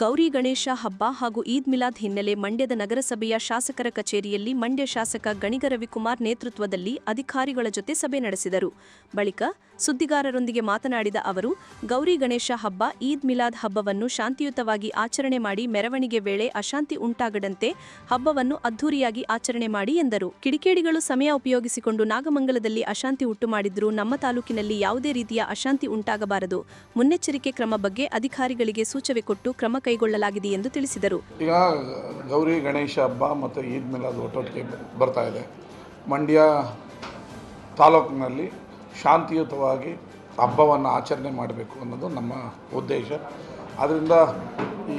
ಗೌರಿ ಗಣೇಶ ಹಬ್ಬ ಹಾಗೂ ಈದ್ ಮಿಲಾದ್ ಹಿನ್ನೆಲೆ ಮಂಡ್ಯದ ನಗರಸಭೆಯ ಶಾಸಕರ ಕಚೇರಿಯಲ್ಲಿ ಮಂಡ್ಯ ಶಾಸಕ ಗಣಿಗ ರವಿಕುಮಾರ್ ನೇತೃತ್ವದಲ್ಲಿ ಅಧಿಕಾರಿಗಳ ಜೊತೆ ಸಭೆ ನಡೆಸಿದರು. ಬಳಿಕ ಸುದ್ದಿಗಾರರೊಂದಿಗೆ ಮಾತನಾಡಿದ ಅವರು, ಗೌರಿ ಗಣೇಶ ಹಬ್ಬ, ಈದ್ ಮಿಲಾದ್ ಹಬ್ಬವನ್ನು ಶಾಂತಿಯುತವಾಗಿ ಆಚರಣೆ ಮಾಡಿ ಮೆರವಣಿಗೆ ವೇಳೆ ಅಶಾಂತಿ ಉಂಟಾಗದಂತೆ ಹಬ್ಬವನ್ನು ಅದ್ದೂರಿಯಾಗಿ ಆಚರಣೆ ಮಾಡಿ ಎಂದರು. ಕಿಡಿಕೇಡಿಗಳು ಸಮಯ ಉಪಯೋಗಿಸಿಕೊಂಡು ನಾಗಮಂಗಲದಲ್ಲಿ ಅಶಾಂತಿ ಉಂಟು ಮಾಡಿದ್ರೂ ನಮ್ಮ ತಾಲೂಕಿನಲ್ಲಿ ಯಾವುದೇ ರೀತಿಯ ಅಶಾಂತಿ ಉಂಟಾಗಬಾರದು. ಮುನ್ನೆಚ್ಚರಿಕೆ ಕ್ರಮ ಬಗ್ಗೆ ಅಧಿಕಾರಿಗಳಿಗೆ ಸೂಚನೆ ಕೊಟ್ಟು ಕ್ರಮ ಕೈಗೊಳ್ಳಲಾಗಿದೆ ಎಂದು ತಿಳಿಸಿದರು. ಈಗ ಗೌರಿ, ಗಣೇಶ ಹಬ್ಬ ಮತ್ತು ಈದ್ ಮಿಲಾದ್ ಒಟ್ಟೊಟ್ಟಿಗೆ ಬರ್ತಾ ಇದೆ. ಮಂಡ್ಯ ತಾಲೂಕಿನಲ್ಲಿ ಶಾಂತಿಯುತವಾಗಿ ಹಬ್ಬವನ್ನು ಆಚರಣೆ ಮಾಡಬೇಕು ಅನ್ನೋದು ನಮ್ಮ ಉದ್ದೇಶ. ಆದ್ದರಿಂದ ಈ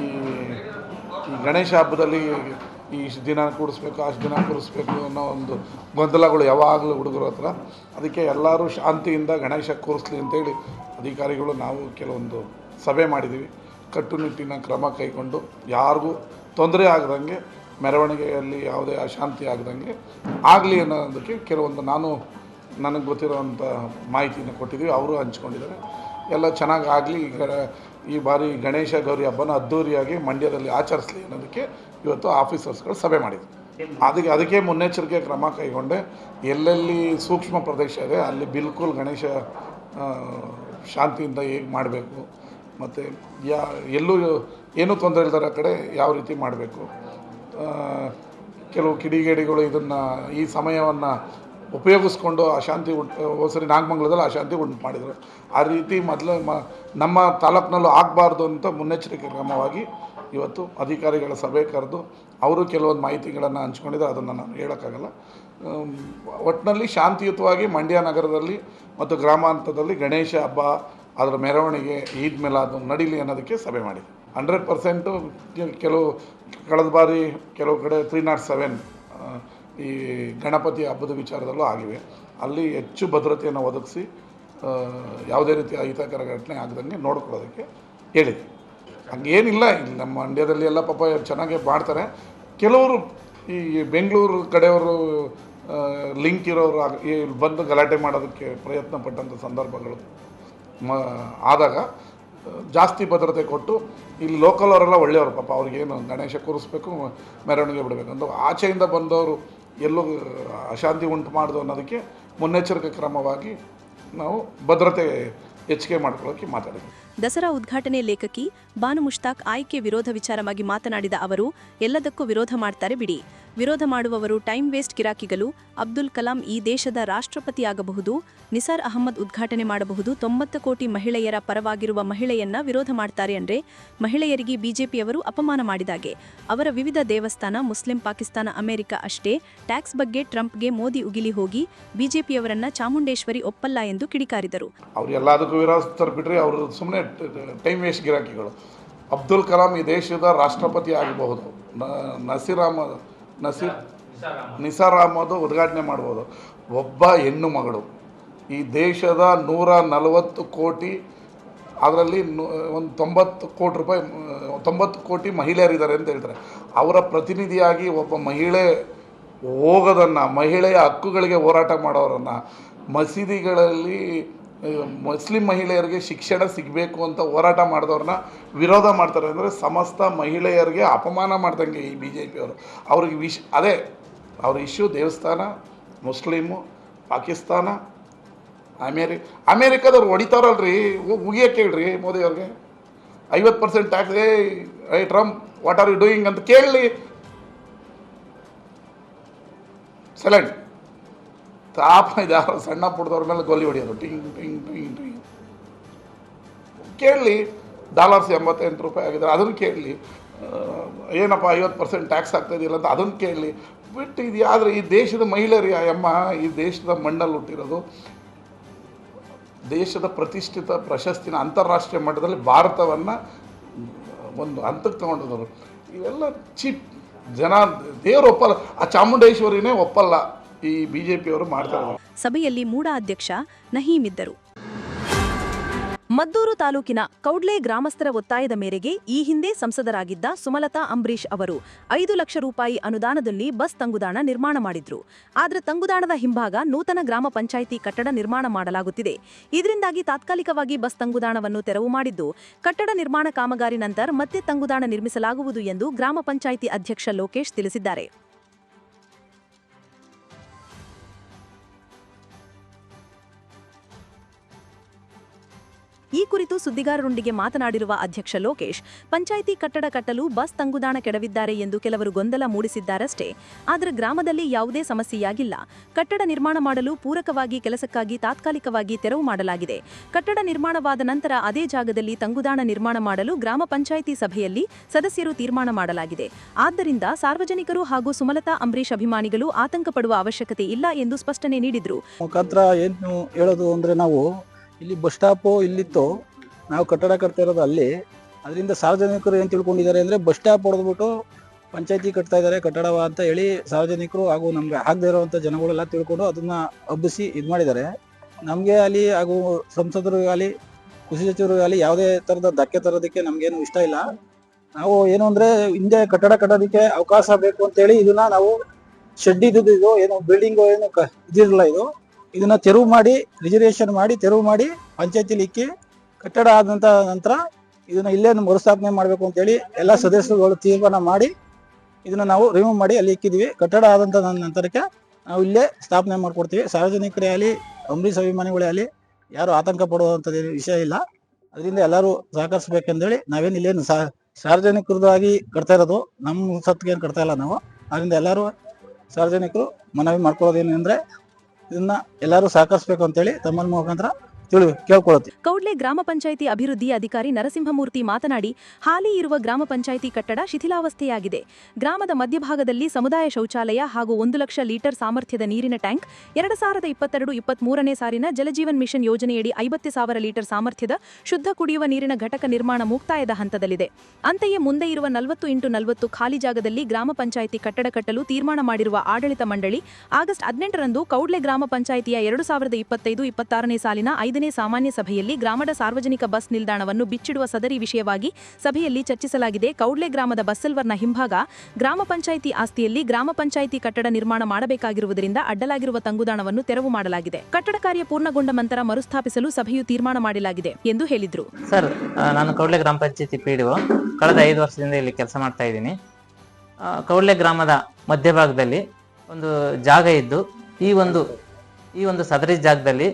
ಈ ಗಣೇಶ ಹಬ್ಬದಲ್ಲಿ ಈ ಇಷ್ಟು ದಿನ ಕೂಡಿಸ್ಬೇಕು, ಅಷ್ಟು ದಿನ ಕೂರಿಸ್ಬೇಕು ಅನ್ನೋ ಒಂದು ಗೊಂದಲಗಳು ಯಾವಾಗಲೂ ಹುಡುಗರು ಹತ್ರ. ಅದಕ್ಕೆ ಎಲ್ಲರೂ ಶಾಂತಿಯಿಂದ ಗಣೇಶ ಕೂರಿಸ್ಲಿ ಅಂತೇಳಿ ಅಧಿಕಾರಿಗಳು ನಾವು ಕೆಲವೊಂದು ಸಭೆ ಮಾಡಿದ್ದೀವಿ. ಕಟ್ಟುನಿಟ್ಟಿನ ಕ್ರಮ ಕೈಗೊಂಡು ಯಾರಿಗೂ ತೊಂದರೆ ಆಗದಂಗೆ, ಮೆರವಣಿಗೆಯಲ್ಲಿ ಯಾವುದೇ ಅಶಾಂತಿ ಆಗದಂಗೆ ಆಗಲಿ ಅನ್ನೋದಕ್ಕೆ ಕೆಲವೊಂದು ನಾನು ನನಗೆ ಗೊತ್ತಿರೋವಂಥ ಮಾಹಿತಿನ ಕೊಟ್ಟಿದ್ದೀವಿ, ಅವರು ಹಂಚ್ಕೊಂಡಿದ್ದಾರೆ. ಎಲ್ಲ ಚೆನ್ನಾಗಿ ಆಗಲಿ ಈಗ ಈ ಬಾರಿ ಗಣೇಶ ಗೌರಿ ಹಬ್ಬನ ಅದ್ಧೂರಿಯಾಗಿ ಮಂಡ್ಯದಲ್ಲಿ ಆಚರಿಸಲಿ ಅನ್ನೋದಕ್ಕೆ ಇವತ್ತು ಆಫೀಸರ್ಸ್ಗಳು ಸಭೆ ಮಾಡಿದ್ವಿ ಅದಕ್ಕೆ ಅದಕ್ಕೆ ಮುನ್ನೆಚ್ಚರಿಕೆ ಕ್ರಮ ಕೈಗೊಂಡೆ. ಎಲ್ಲೆಲ್ಲಿ ಸೂಕ್ಷ್ಮ ಪ್ರದೇಶ ಇದೆ, ಅಲ್ಲಿ ಬಿಲ್ಕುಲ್ ಗಣೇಶ ಶಾಂತಿಯಿಂದ ಹೇಗೆ ಮಾಡಬೇಕು ಮತ್ತು ಯಾ, ಎಲ್ಲೂ ಏನೂ ತೊಂದರೆ ಇಲ್ದರ ಕಡೆ ಯಾವ ರೀತಿ ಮಾಡಬೇಕು? ಕೆಲವು ಕಿಡಿಗೇಡಿಗಳು ಇದನ್ನು ಈ ಸಮಯವನ್ನು ಉಪಯೋಗಿಸ್ಕೊಂಡು ಅಶಾಂತಿ ಉಂಟು ಹೋದ್ಸರಿ ನಾಗಮಂಗಲದಲ್ಲಿ ಅಶಾಂತಿ ಉಂಟು ಮಾಡಿದರು. ಆ ರೀತಿ ಮೊದಲು ಮ, ನಮ್ಮ ತಾಲೂಕಿನಲ್ಲೂ ಆಗಬಾರ್ದು ಅಂತ ಮುನ್ನೆಚ್ಚರಿಕೆ ಕ್ರಮವಾಗಿ ಇವತ್ತು ಅಧಿಕಾರಿಗಳ ಸಭೆ ಕರೆದು ಅವರು ಕೆಲವೊಂದು ಮಾಹಿತಿಗಳನ್ನು ಹಂಚ್ಕೊಂಡಿದ್ದಾರೆ. ಅದನ್ನು ನಾನು ಹೇಳೋಕ್ಕಾಗಲ್ಲ. ಒಟ್ಟಿನಲ್ಲಿ ಶಾಂತಿಯುತವಾಗಿ ಮಂಡ್ಯ ನಗರದಲ್ಲಿ ಮತ್ತು ಗ್ರಾಮಾಂತರದಲ್ಲಿ ಗಣೇಶ ಹಬ್ಬ ಅದರ ಮೆರವಣಿಗೆ ಈದ್ ಅದು ನಡೀಲಿ ಅನ್ನೋದಕ್ಕೆ ಸಭೆ ಮಾಡಿ ಹಂಡ್ರೆಡ್ ಪರ್ಸೆಂಟು ಕೆಲವು, ಕಳೆದ ಬಾರಿ ಕೆಲವು ಕಡೆ ತ್ರೀ ನಾಟ್ ಸೆವೆನ್ ಈ ಗಣಪತಿ ಹಬ್ಬದ ವಿಚಾರದಲ್ಲೂ ಆಗಿವೆ. ಅಲ್ಲಿ ಹೆಚ್ಚು ಭದ್ರತೆಯನ್ನು ಒದಗಿಸಿ ಯಾವುದೇ ರೀತಿಯ ಅಹಿತಕರ ಘಟನೆ ಆಗದಂಗೆ ನೋಡ್ಕೊಳ್ಳೋದಕ್ಕೆ ಹೇಳಿದೆ. ಹಂಗೇನಿಲ್ಲ ನಮ್ಮ ಮಂಡ್ಯದಲ್ಲಿ ಎಲ್ಲ ಪಾಪ ಚೆನ್ನಾಗೇ ಮಾಡ್ತಾರೆ. ಕೆಲವರು ಈ ಬೆಂಗಳೂರು ಕಡೆಯವರು ಲಿಂಕ್ ಇರೋರು ಬಂದು ಗಲಾಟೆ ಮಾಡೋದಕ್ಕೆ ಪ್ರಯತ್ನ ಪಟ್ಟಂಥ ಸಂದರ್ಭಗಳು ಮ, ಆದಾಗ ಜಾಸ್ತಿ ಭದ್ರತೆ ಕೊಟ್ಟು, ಇಲ್ಲಿ ಲೋಕಲ್ ಅವರೆಲ್ಲ ಒಳ್ಳೆಯವರು, ಪಾಪ ಅವ್ರಿಗೇನು ಗಣೇಶ ಕೂರಿಸ್ಬೇಕು, ಮೆರವಣಿಗೆ ಬಿಡಬೇಕು ಅಂತ ಆಚೆಯಿಂದ ಬಂದವರು ಎಲ್ಲೂ ಅಶಾಂತಿ ಉಂಟು ಮಾಡೋದು ಅನ್ನೋದಕ್ಕೆ ಮುನ್ನೆಚ್ಚರಿಕೆ ಕ್ರಮವಾಗಿ ನಾವು ಭದ್ರತೆ ಹೆಚ್ಚಿಗೆ ಮಾಡ್ಕೊಳ್ಳೋಕ್ಕೆ ಮಾತಾಡಿದ್ವಿ. ದಸರಾ ಉದ್ಘಾಟನೆ ಲೇಖಕಿ ಬಾನು ಮುಷ್ತಾಕ್ ಆಯ್ಕೆ ವಿರೋಧ ವಿಚಾರವಾಗಿ ಮಾತನಾಡಿದ ಅವರು, ಎಲ್ಲದಕ್ಕೂ ವಿರೋಧ ಮಾಡ್ತಾರೆ ಬಿಡಿ. ವಿರೋಧ ಮಾಡುವವರು ಟೈಮ್ ವೇಸ್ಟ್ ಗಿರಾಕಿಗಳು ಅಬ್ದುಲ್ ಕಲಾಂ ಈ ದೇಶದ ರಾಷ್ಟ್ರಪತಿಯಾಗಬಹುದು, ನಿಸಾರ್ ಅಹಮ್ಮದ್ ಉದ್ಘಾಟನೆ ಮಾಡಬಹುದು, ತೊಂಬತ್ತು ಕೋಟಿ ಮಹಿಳೆಯರ ಪರವಾಗಿರುವ ಮಹಿಳೆಯನ್ನ ವಿರೋಧ ಮಾಡ್ತಾರೆ ಅಂದ್ರೆ ಮಹಿಳೆಯರಿಗೆ ಬಿಜೆಪಿಯವರು ಅಪಮಾನ ಮಾಡಿದಾಗೆ ಅವರ ವಿವಿಧ ದೇವಸ್ಥಾನ, ಮುಸ್ಲಿಂ ಪಾಕಿಸ್ತಾನ, ಅಮೆರಿಕ ಅಷ್ಟೇ. ಟ್ಯಾಕ್ಸ್ ಬಗ್ಗೆ ಟ್ರಂಪ್ಗೆ ಮೋದಿ ಉಗಿಲಿ ಹೋಗಿ, ಬಿಜೆಪಿಯವರನ್ನ ಚಾಮುಂಡೇಶ್ವರಿ ಒಪ್ಪಲ್ಲ ಎಂದು ಕಿಡಿಕಾರಿದರು. ಅವರು ಎಲ್ಲದಕ್ಕೂ ಸುಮ್ಮನೆ ಟೈಮ್ ವೇಸ್ಟ್ ಗಿರಾಕಿಗಳು. ಅಬ್ದುಲ್ ಕಲಾಂ ಈ ದೇಶದ ರಾಷ್ಟ್ರಪತಿ ಆಗಬಹುದು ನಸೀರ್ ಅಹಮದ್ ನಸೀರ್ ನಿಸಾರ್ ಅಹಮದ್ ಉದ್ಘಾಟನೆ ಮಾಡ್ಬೋದು. ಒಬ್ಬ ಹೆಣ್ಣು ಮಗಳು. ಈ ದೇಶದ ನೂರ ನಲವತ್ತು ಕೋಟಿ, ಅದರಲ್ಲಿ ಒಂದು ತೊಂಬತ್ತು ಕೋಟಿ ರೂಪಾಯಿ, ತೊಂಬತ್ತು ಕೋಟಿ ಮಹಿಳೆಯರಿದ್ದಾರೆ ಅಂತ ಹೇಳ್ತಾರೆ. ಅವರ ಪ್ರತಿನಿಧಿಯಾಗಿ ಒಬ್ಬ ಮಹಿಳೆ ಹೋಗೋದನ್ನು, ಮಹಿಳೆಯ ಹಕ್ಕುಗಳಿಗೆ ಹೋರಾಟ ಮಾಡೋರನ್ನು, ಮಸೀದಿಗಳಲ್ಲಿ ಮುಸ್ಲಿಂ ಮಹಿಳೆಯರಿಗೆ ಶಿಕ್ಷಣ ಸಿಗಬೇಕು ಅಂತ ಹೋರಾಟ ಮಾಡಿದವ್ರನ್ನ ವಿರೋಧ ಮಾಡ್ತಾರೆ ಅಂದರೆ ಸಮಸ್ತ ಮಹಿಳೆಯರಿಗೆ ಅಪಮಾನ ಮಾಡ್ದಂಗೆ ಈ ಬಿ ಜೆ ಪಿಯವರು ಅವ್ರಿಗೆ ವಿಶ್ ಅದೇ, ಅವ್ರ ಇಶ್ಯೂ ದೇವಸ್ಥಾನ ಮುಸ್ಲಿಮು ಪಾಕಿಸ್ತಾನ, ಅಮೇರಿ ಅಮೇರಿಕಾದವ್ರು ಹೊಡಿತಾರಲ್ರಿ ಉಗಿಯಕ್ಕೆ ಹೇಳ್ರಿ ಮೋದಿ ಅವ್ರಿಗೆ. ಐವತ್ತು ಪರ್ಸೆಂಟ್ ಟ್ಯಾಕ್ಸ್ ಏ I Trump what are you doing ಅಂತ ಕೇಳಲಿ ಸೈಲೆಂಟ್ ತಾಪ ಇದೆ ಯಾರೋ ಸಣ್ಣ ಪುಟ್ಟದವ್ರ ಮೇಲೆ ಗೋಲಿ ಹೊಡಿಯೋದು. ಟಿಂಗ್ ಟಿಂಗ್ ಟಿಂಗ್ ಟಿಂಗ್. ಕೇಳಲಿ ಡಾಲರ್ಸ್ ಎಂಬತ್ತೆಂಟು ರೂಪಾಯಿ ಆಗಿದೆ ಅದನ್ನು ಕೇಳಲಿ ಏನಪ್ಪ ಐವತ್ತು ಪರ್ಸೆಂಟ್ ಟ್ಯಾಕ್ಸ್ ಆಗ್ತಾಯಿದೆಯಲ್ಲ ಅಂತ ಅದನ್ನು ಕೇಳಲಿ ಬಿಟ್ಟು ಇದು ಆದರೆ ಈ ದೇಶದ ಮಹಿಳೆಯರು ಅಮ್ಮ ಈ ದೇಶದ ಮಣ್ಣಲ್ಲಿ ಹುಟ್ಟಿರೋದು, ದೇಶದ ಪ್ರತಿಷ್ಠಿತ ಪ್ರಶಸ್ತಿನ ಅಂತಾರಾಷ್ಟ್ರೀಯ ಮಟ್ಟದಲ್ಲಿ ಭಾರತವನ್ನು, ಒಂದು ಹಂತಕ್ಕೆ ತಗೊಂಡಿದ್ದವರು ಇವೆಲ್ಲ ಚೀಪ್. ಜನ, ದೇವರು ಒಪ್ಪಲ್ಲ. ಆ ಚಾಮುಂಡೇಶ್ವರಿನೇ ಒಪ್ಪಲ್ಲ. ಈ ಬಿಜೆಪಿಯವರು ಮಾಡ್ತಾರೆ ಸಭೆಯಲ್ಲಿ ಮೂಡ ಅಧ್ಯಕ್ಷ ನಹೀಂ ಇದ್ದರು. ಮದ್ದೂರು ತಾಲೂಕಿನ ಕೌಡ್ಲೆ ಗ್ರಾಮಸ್ಥರ ಒತ್ತಾಯದ ಮೇರೆಗೆ ಈ ಹಿಂದೆ ಸಂಸದರಾಗಿದ್ದ ಸುಮಲತಾ ಅಂಬರೀಶ್ ಅವರು ಐದು ಲಕ್ಷ ರೂಪಾಯಿ ಅನುದಾನದಲ್ಲಿ ಬಸ್ ತಂಗುದಾಣ ನಿರ್ಮಾಣ ಮಾಡಿದ್ರು. ಆದರೆ ತಂಗುದಾಣದ ಹಿಂಭಾಗ ನೂತನ ಗ್ರಾಮ ಪಂಚಾಯಿತಿ ಕಟ್ಟಡ ನಿರ್ಮಾಣ ಮಾಡಲಾಗುತ್ತಿದೆ. ಇದರಿಂದಾಗಿ ತಾತ್ಕಾಲಿಕವಾಗಿ ಬಸ್ ತಂಗುದಾಣವನ್ನು ತೆರವು ಮಾಡಿದ್ದು, ಕಟ್ಟಡ ನಿರ್ಮಾಣ ಕಾಮಗಾರಿ ನಂತರ ಮತ್ತೆ ತಂಗುದಾಣ ನಿರ್ಮಿಸಲಾಗುವುದು ಎಂದು ಗ್ರಾಮ ಪಂಚಾಯಿತಿ ಅಧ್ಯಕ್ಷ ಲೋಕೇಶ್ ತಿಳಿಸಿದ್ದಾರೆ. ಈ ಕುರಿತು ಸುದ್ದಿಗಾರರೊಂದಿಗೆ ಮಾತನಾಡಿರುವ ಅಧ್ಯಕ್ಷ ಲೋಕೇಶ್, ಪಂಚಾಯಿತಿ ಕಟ್ಟಡ ಕಟ್ಟಲು ಬಸ್ ತಂಗುದಾಣ ಕೆಡವಿದ್ದಾರೆ ಎಂದು ಕೆಲವರು ಗೊಂದಲ ಮೂಡಿಸಿದ್ದಾರಷ್ಟೇ. ಆದರೆ ಗ್ರಾಮದಲ್ಲಿ ಯಾವುದೇ ಸಮಸ್ಯೆಯಾಗಿಲ್ಲ. ಕಟ್ಟಡ ನಿರ್ಮಾಣ ಮಾಡಲು ಪೂರಕವಾಗಿ ಕೆಲಸಕ್ಕಾಗಿ ತಾತ್ಕಾಲಿಕವಾಗಿ ತೆರವು ಮಾಡಲಾಗಿದೆ. ಕಟ್ಟಡ ನಿರ್ಮಾಣವಾದ ನಂತರ ಅದೇ ಜಾಗದಲ್ಲಿ ತಂಗುದಾಣ ನಿರ್ಮಾಣ ಮಾಡಲು ಗ್ರಾಮ ಪಂಚಾಯಿತಿ ಸಭೆಯಲ್ಲಿ ಸದಸ್ಯರು ತೀರ್ಮಾನ ಮಾಡಲಾಗಿದೆ. ಆದ್ದರಿಂದ ಸಾರ್ವಜನಿಕರು ಹಾಗೂ ಸುಮಲತಾ ಅಂಬರೀಶ್ ಅಭಿಮಾನಿಗಳು ಆತಂಕ ಅವಶ್ಯಕತೆ ಇಲ್ಲ ಎಂದು ಸ್ಪಷ್ಟನೆ ನೀಡಿದರು. ಮುಖಾಂತರ ಏನು ಹೇಳೋದು ಅಂದ್ರೆ ನಾವು ಇಲ್ಲಿ ಬಸ್ ಸ್ಟಾಪು ಇಲ್ಲಿತ್ತು. ನಾವು ಕಟ್ಟಡ ಕಟ್ತಾ ಇರೋದು ಅಲ್ಲಿ. ಅದರಿಂದ ಸಾರ್ವಜನಿಕರು ಏನು ತಿಳ್ಕೊಂಡಿದ್ದಾರೆ ಅಂದರೆ ಬಸ್ ಸ್ಟಾಪ್ ಹೊಡೆದ್ಬಿಟ್ಟು ಪಂಚಾಯತಿ ಕಟ್ತಾ ಇದ್ದಾರೆ ಕಟ್ಟಡವ ಅಂತ ಹೇಳಿ ಸಾರ್ವಜನಿಕರು ಹಾಗೂ ನಮ್ಗೆ ಆಗದೆ ಇರುವಂಥ ಜನಗಳೆಲ್ಲ ತಿಳ್ಕೊಂಡು ಅದನ್ನ ಹಬ್ಬಿಸಿ ಇದು ಮಾಡಿದ್ದಾರೆ. ನಮಗೆ ಅಲ್ಲಿ ಹಾಗೂ ಸಂಸದರು ಆಗಲಿ, ಕೃಷಿ ಆಗಲಿ ಯಾವುದೇ ಥರದ ಧಕ್ಕೆ ತರೋದಕ್ಕೆ ನಮಗೇನು ಇಷ್ಟ ಇಲ್ಲ. ನಾವು ಏನು ಅಂದರೆ ಹಿಂದೆ ಕಟ್ಟಡ ಕಟ್ಟೋದಕ್ಕೆ ಅವಕಾಶ ಬೇಕು ಅಂತೇಳಿ ಇದನ್ನ ನಾವು ಶೆಡ್ ಇದು, ಏನು ಬಿಲ್ಡಿಂಗ್ ಏನು ಇದಿರಲ್ಲ ಇದು. ಇದನ್ನ ತೆರವು ಮಾಡಿ ರಿಸರ್ವೇಶನ್ ಮಾಡಿ, ತೆರವು ಮಾಡಿ ಪಂಚಾಯತಿ ಇಕ್ಕಿ, ಕಟ್ಟಡ ಆದಂತ ನಂತರ ಇದನ್ನ ಇಲ್ಲೇ ಮರುಸ್ಥಾಪನೆ ಮಾಡಬೇಕು ಅಂತೇಳಿ ಎಲ್ಲ ಸದಸ್ಯರುಗಳು ತೀರ್ಮಾನ ಮಾಡಿ ಇದನ್ನ ನಾವು ರಿಮೂವ್ ಮಾಡಿ ಅಲ್ಲಿ ಇಕ್ಕಿದ್ವಿ. ಕಟ್ಟಡ ಆದಂತ ನಂತರಕ್ಕೆ ನಾವು ಇಲ್ಲೇ ಸ್ಥಾಪನೆ ಮಾಡ್ಕೊಡ್ತೀವಿ. ಸಾರ್ವಜನಿಕರೇ ಆಗಲಿ ಅಂಬರೀಷ್ ಅಭಿಮಾನಿಗಳೇ ಆಗಲಿ, ಯಾರು ಆತಂಕ ಪಡುವಂಥದ್ದು ವಿಷಯ ಇಲ್ಲ. ಅದರಿಂದ ಎಲ್ಲರೂ ಸಹಕರಿಸ್ಬೇಕೆಂದೇಳಿ ನಾವೇನು ಇಲ್ಲೇನು ಸಾ ಸಾರ್ವಜನಿಕರದಾಗಿ ಕಟ್ತಾ ಇರೋದು ನಮ್ಮ ಸತ್ತಿಗೆ ಏನು ಕಟ್ತಾ ಇಲ್ಲ ನಾವು. ಅದರಿಂದ ಎಲ್ಲರೂ ಸಾರ್ವಜನಿಕರು ಮನವಿ ಮಾಡ್ಕೊಳ್ಳೋದೇನು ಅಂದ್ರೆ ಇದನ್ನ ಎಲ್ಲರೂ ಸಹಕರಿಸಬೇಕು ಅಂತೇಳಿ ತಮ್ಮ ಮುಖಾಂತರ ಕೌಡ್ಲೆ ಗ್ರಾಮ ಪಂಚಾಯಿತಿ ಅಭಿವೃದ್ಧಿ ಅಧಿಕಾರಿ ನರಸಿಂಹಮೂರ್ತಿ ಮಾತನಾಡಿ, ಹಾಲಿ ಇರುವ ಗ್ರಾಮ ಪಂಚಾಯಿತಿ ಕಟ್ಟಡ ಶಿಥಿಲಾವಸ್ಥೆಯಾಗಿದೆ. ಗ್ರಾಮದ ಮಧ್ಯಭಾಗದಲ್ಲಿ ಸಮುದಾಯ ಶೌಚಾಲಯ ಹಾಗೂ ಒಂದು ಲಕ್ಷ ಲೀಟರ್ ಸಾಮರ್ಥ್ಯದ ನೀರಿನ ಟ್ಯಾಂಕ್, ಎರಡು ಸಾವಿರದ ಇಪ್ಪತ್ತೆರಡು ಇಪ್ಪತ್ಮೂರನೇ ಸಾಲಿನ ಜಲಜೀವನ್ ಮಿಷನ್ ಯೋಜನೆಯಡಿ ಐವತ್ತು ಸಾವಿರ ಲೀಟರ್ ಸಾಮರ್ಥ್ಯದ ಶುದ್ಧ ಕುಡಿಯುವ ನೀರಿನ ಘಟಕ ನಿರ್ಮಾಣ ಮುಕ್ತಾಯದ ಹಂತದಲ್ಲಿದೆ. ಅಂತೆಯೇ ಮುಂದೆ ಇರುವ ನಲವತ್ತು ಇಂಟು ನಲವತ್ತು ಖಾಲಿ ಜಾಗದಲ್ಲಿ ಗ್ರಾಮ ಪಂಚಾಯಿತಿ ಕಟ್ಟಡ ಕಟ್ಟಲು ತೀರ್ಮಾನ ಮಾಡಿರುವ ಆಡಳಿತ ಮಂಡಳಿ, ಆಗಸ್ಟ್ ಹದಿನೆಂಟರಂದು ಕೌಡ್ಲೆ ಗ್ರಾಮ ಪಂಚಾಯಿತಿಯ ಎರಡು ಸಾವಿರದ ಇಪ್ಪತ್ತೈದು ಇಪ್ಪತ್ತಾರನೇ ಸಾಲಿನ ಐದನೇ ಸಾಮಾನ್ಯ ಸಭೆಯಲ್ಲಿ ಗ್ರಾಮದ ಸಾರ್ವಜನಿಕ ಬಸ್ ನಿಲ್ದಾಣವನ್ನು ಬಿಚ್ಚಿಡುವ ಸದರಿ ವಿಷಯವಾಗಿ ಸಭೆಯಲ್ಲಿ ಚರ್ಚಿಸಲಾಗಿದೆ. ಕೌಡ್ಲೆ ಗ್ರಾಮದ ಬಸ್ಸಲ್ವರ್ನ ಹಿಂಭಾಗ ಗ್ರಾಮ ಪಂಚಾಯಿತಿ ಆಸ್ತಿಯಲ್ಲಿ ಗ್ರಾಮ ಪಂಚಾಯಿತಿ ಕಟ್ಟಡ ನಿರ್ಮಾಣ ಮಾಡಬೇಕಾಗಿರುವುದರಿಂದ ಅಡ್ಡಲಾಗಿರುವ ತಂಗುದಾಣವನ್ನು ತೆರವು ಮಾಡಲಾಗಿದೆ. ಕಟ್ಟಡ ಕಾರ್ಯ ಪೂರ್ಣಗೊಂಡ ನಂತರ ಮರುಸ್ಥಾಪಿಸಲು ಸಭೆಯು ತೀರ್ಮಾನ ಮಾಡಲಾಗಿದೆ ಎಂದು ಹೇಳಿದರು. ಸರ್ ನಾನು ಕೌಡ್ಲೆ ಗ್ರಾಮ ಪಂಚಾಯತಿ ಪಿಡಿಒ ಕಳೆದ ಐದು ವರ್ಷದಿಂದ ಇಲ್ಲಿ ಕೆಲಸ ಮಾಡ್ತಾ ಇದ್ದೀನಿ. ಕೌಡ್ಲೆ ಗ್ರಾಮದ ಮಧ್ಯಭಾಗದಲ್ಲಿ ಒಂದು ಜಾಗ ಇದ್ದು ಈ ಒಂದು ಈ ಒಂದು ಸದರಿ ಜಾಗದಲ್ಲಿ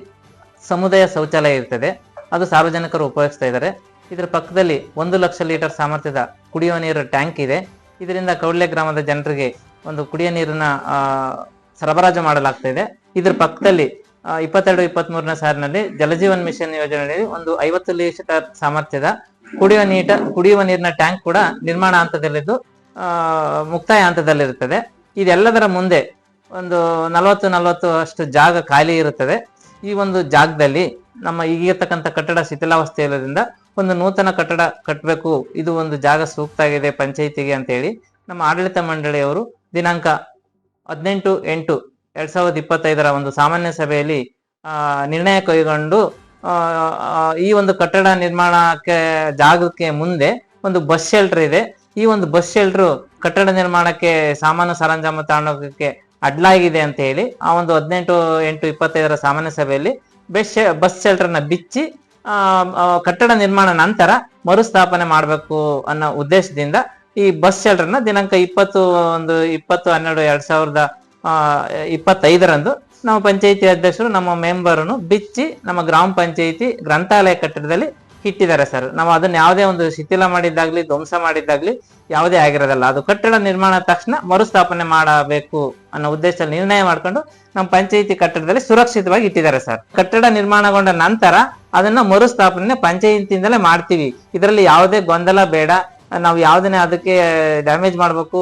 ಸಮುದಾಯ ಶೌಚಾಲಯ ಇರ್ತದೆ. ಅದು ಸಾರ್ವಜನಿಕರು ಉಪಯೋಗಿಸ್ತಾ ಇದ್ದಾರೆ. ಇದರ ಪಕ್ಕದಲ್ಲಿ ಒಂದು ಲಕ್ಷ ಲೀಟರ್ ಸಾಮರ್ಥ್ಯದ ಕುಡಿಯುವ ನೀರು ಟ್ಯಾಂಕ್ ಇದೆ. ಇದರಿಂದ ಕೌಡ್ಲೆ ಗ್ರಾಮದ ಜನರಿಗೆ ಒಂದು ಕುಡಿಯುವ ನೀರನ್ನ ಸರಬರಾಜು ಮಾಡಲಾಗ್ತಾ ಇದೆ. ಇದರ ಪಕ್ಕದಲ್ಲಿ ಇಪ್ಪತ್ತೆರಡು ಇಪ್ಪತ್ತ್ ಮೂರನೇ ಸಾಲಿನಲ್ಲಿ ಜಲಜೀವನ್ ಮಿಷನ್ ಯೋಜನೆಯಲ್ಲಿ ಒಂದು ಐವತ್ತು ಲೀಟರ್ ಸಾಮರ್ಥ್ಯದ ಕುಡಿಯುವ ನೀಟ, ಕುಡಿಯುವ ನೀರಿನ ಟ್ಯಾಂಕ್ ಕೂಡ ನಿರ್ಮಾಣ ಹಂತದಲ್ಲಿದ್ದು ಮುಕ್ತಾಯ ಹಂತದಲ್ಲಿರುತ್ತದೆ. ಇದೆಲ್ಲದರ ಮುಂದೆ ಒಂದು ನಲವತ್ತು ನಲವತ್ತು ಅಷ್ಟು ಜಾಗ ಖಾಲಿ ಇರುತ್ತದೆ. ಈ ಒಂದು ಜಾಗದಲ್ಲಿ ನಮ್ಮ ಈಗಿರ್ತಕ್ಕಂಥ ಕಟ್ಟಡ ಶಿಥಿಲಾವಸ್ಥೆ ಇರೋದ್ರಿಂದ ಒಂದು ನೂತನ ಕಟ್ಟಡ ಕಟ್ಟಬೇಕು ಇದು ಒಂದು ಜಾಗ ಸೂಕ್ತ ಆಗಿದೆ ಪಂಚಾಯಿತಿಗೆ ಅಂತ ಹೇಳಿ ನಮ್ಮ ಆಡಳಿತ ಮಂಡಳಿಯವರು ದಿನಾಂಕ ಹದಿನೆಂಟು ಎಂಟು ಎರಡ್ ಸಾವಿರದ ಇಪ್ಪತ್ತೈದರ ಒಂದು ಸಾಮಾನ್ಯ ಸಭೆಯಲ್ಲಿ ನಿರ್ಣಯ ಕೈಗೊಂಡು ಈ ಒಂದು ಕಟ್ಟಡ ನಿರ್ಮಾಣಕ್ಕೆ ಜಾಗಕ್ಕೆ ಮುಂದೆ ಒಂದು ಬಸ್ ಶೆಲ್ಟರ್ ಇದೆ. ಈ ಒಂದು ಬಸ್ ಶೆಲ್ಟರ್ ಕಟ್ಟಡ ನಿರ್ಮಾಣಕ್ಕೆ ಸಾಮಾನು ಸರಂಜಾಮು ತಗೊಂಡೋಗಕ್ಕೆ ಅಡ್ಲಾಗಿದೆ ಅಂತ ಹೇಳಿ ಆ ಒಂದು ಹದಿನೆಂಟು ಎಂಟು ಇಪ್ಪತ್ತೈದರ ಸಾಮಾನ್ಯ ಸಭೆಯಲ್ಲಿ ಬಸ್ ಬಸ್ ಶೆಲ್ಟರ್ನ ಬಿಚ್ಚಿ ಕಟ್ಟಡ ನಿರ್ಮಾಣ ನಂತರ ಮರುಸ್ಥಾಪನೆ ಮಾಡಬೇಕು ಅನ್ನೋ ಉದ್ದೇಶದಿಂದ ಈ ಬಸ್ ಶೆಲ್ಟರ್ನ ದಿನಾಂಕ ಇಪ್ಪತ್ತು ಒಂದು, ಇಪ್ಪತ್ತು ಹನ್ನೆರಡು ಎರಡ್ ಸಾವಿರದ ಇಪ್ಪತ್ತೈದರಂದು ನಮ್ಮ ಪಂಚಾಯಿತಿ ಅಧ್ಯಕ್ಷರು, ನಮ್ಮ ಮೆಂಬರ್ನು ಬಿಚ್ಚಿ ನಮ್ಮ ಗ್ರಾಮ ಪಂಚಾಯಿತಿ ಗ್ರಂಥಾಲಯ ಕಟ್ಟಡದಲ್ಲಿ ಇಟ್ಟಿದ್ದಾರೆ ಸರ್. ನಾವು ಅದನ್ನ ಯಾವುದೇ ಒಂದು ಶಿಥಿಲ ಮಾಡಿದ್ದಾಗ್ಲಿ, ಧ್ವಂಸ ಮಾಡಿದ್ದಾಗ್ಲಿ ಯಾವುದೇ ಆಗಿರೋದಲ್ಲ. ಅದು ಕಟ್ಟಡ ನಿರ್ಮಾಣ ತಕ್ಷಣ ಮರುಸ್ಥಾಪನೆ ಮಾಡಬೇಕು ಅನ್ನೋ ಉದ್ದೇಶದಲ್ಲಿ ನಿರ್ಣಯ ಮಾಡ್ಕೊಂಡು ನಮ್ಮ ಪಂಚಾಯಿತಿ ಕಟ್ಟಡದಲ್ಲಿ ಸುರಕ್ಷಿತವಾಗಿ ಇಟ್ಟಿದ್ದಾರೆ ಸರ್. ಕಟ್ಟಡ ನಿರ್ಮಾಣಗೊಂಡ ನಂತರ ಅದನ್ನ ಮರುಸ್ಥಾಪನೆ ಪಂಚಾಯಿತಿಯಿಂದಲೇ ಮಾಡ್ತೀವಿ. ಇದರಲ್ಲಿ ಯಾವುದೇ ಗೊಂದಲ ಬೇಡ. ನಾವು ಯಾವ್ದನ್ನ ಅದಕ್ಕೆ ಡ್ಯಾಮೇಜ್ ಮಾಡ್ಬೇಕು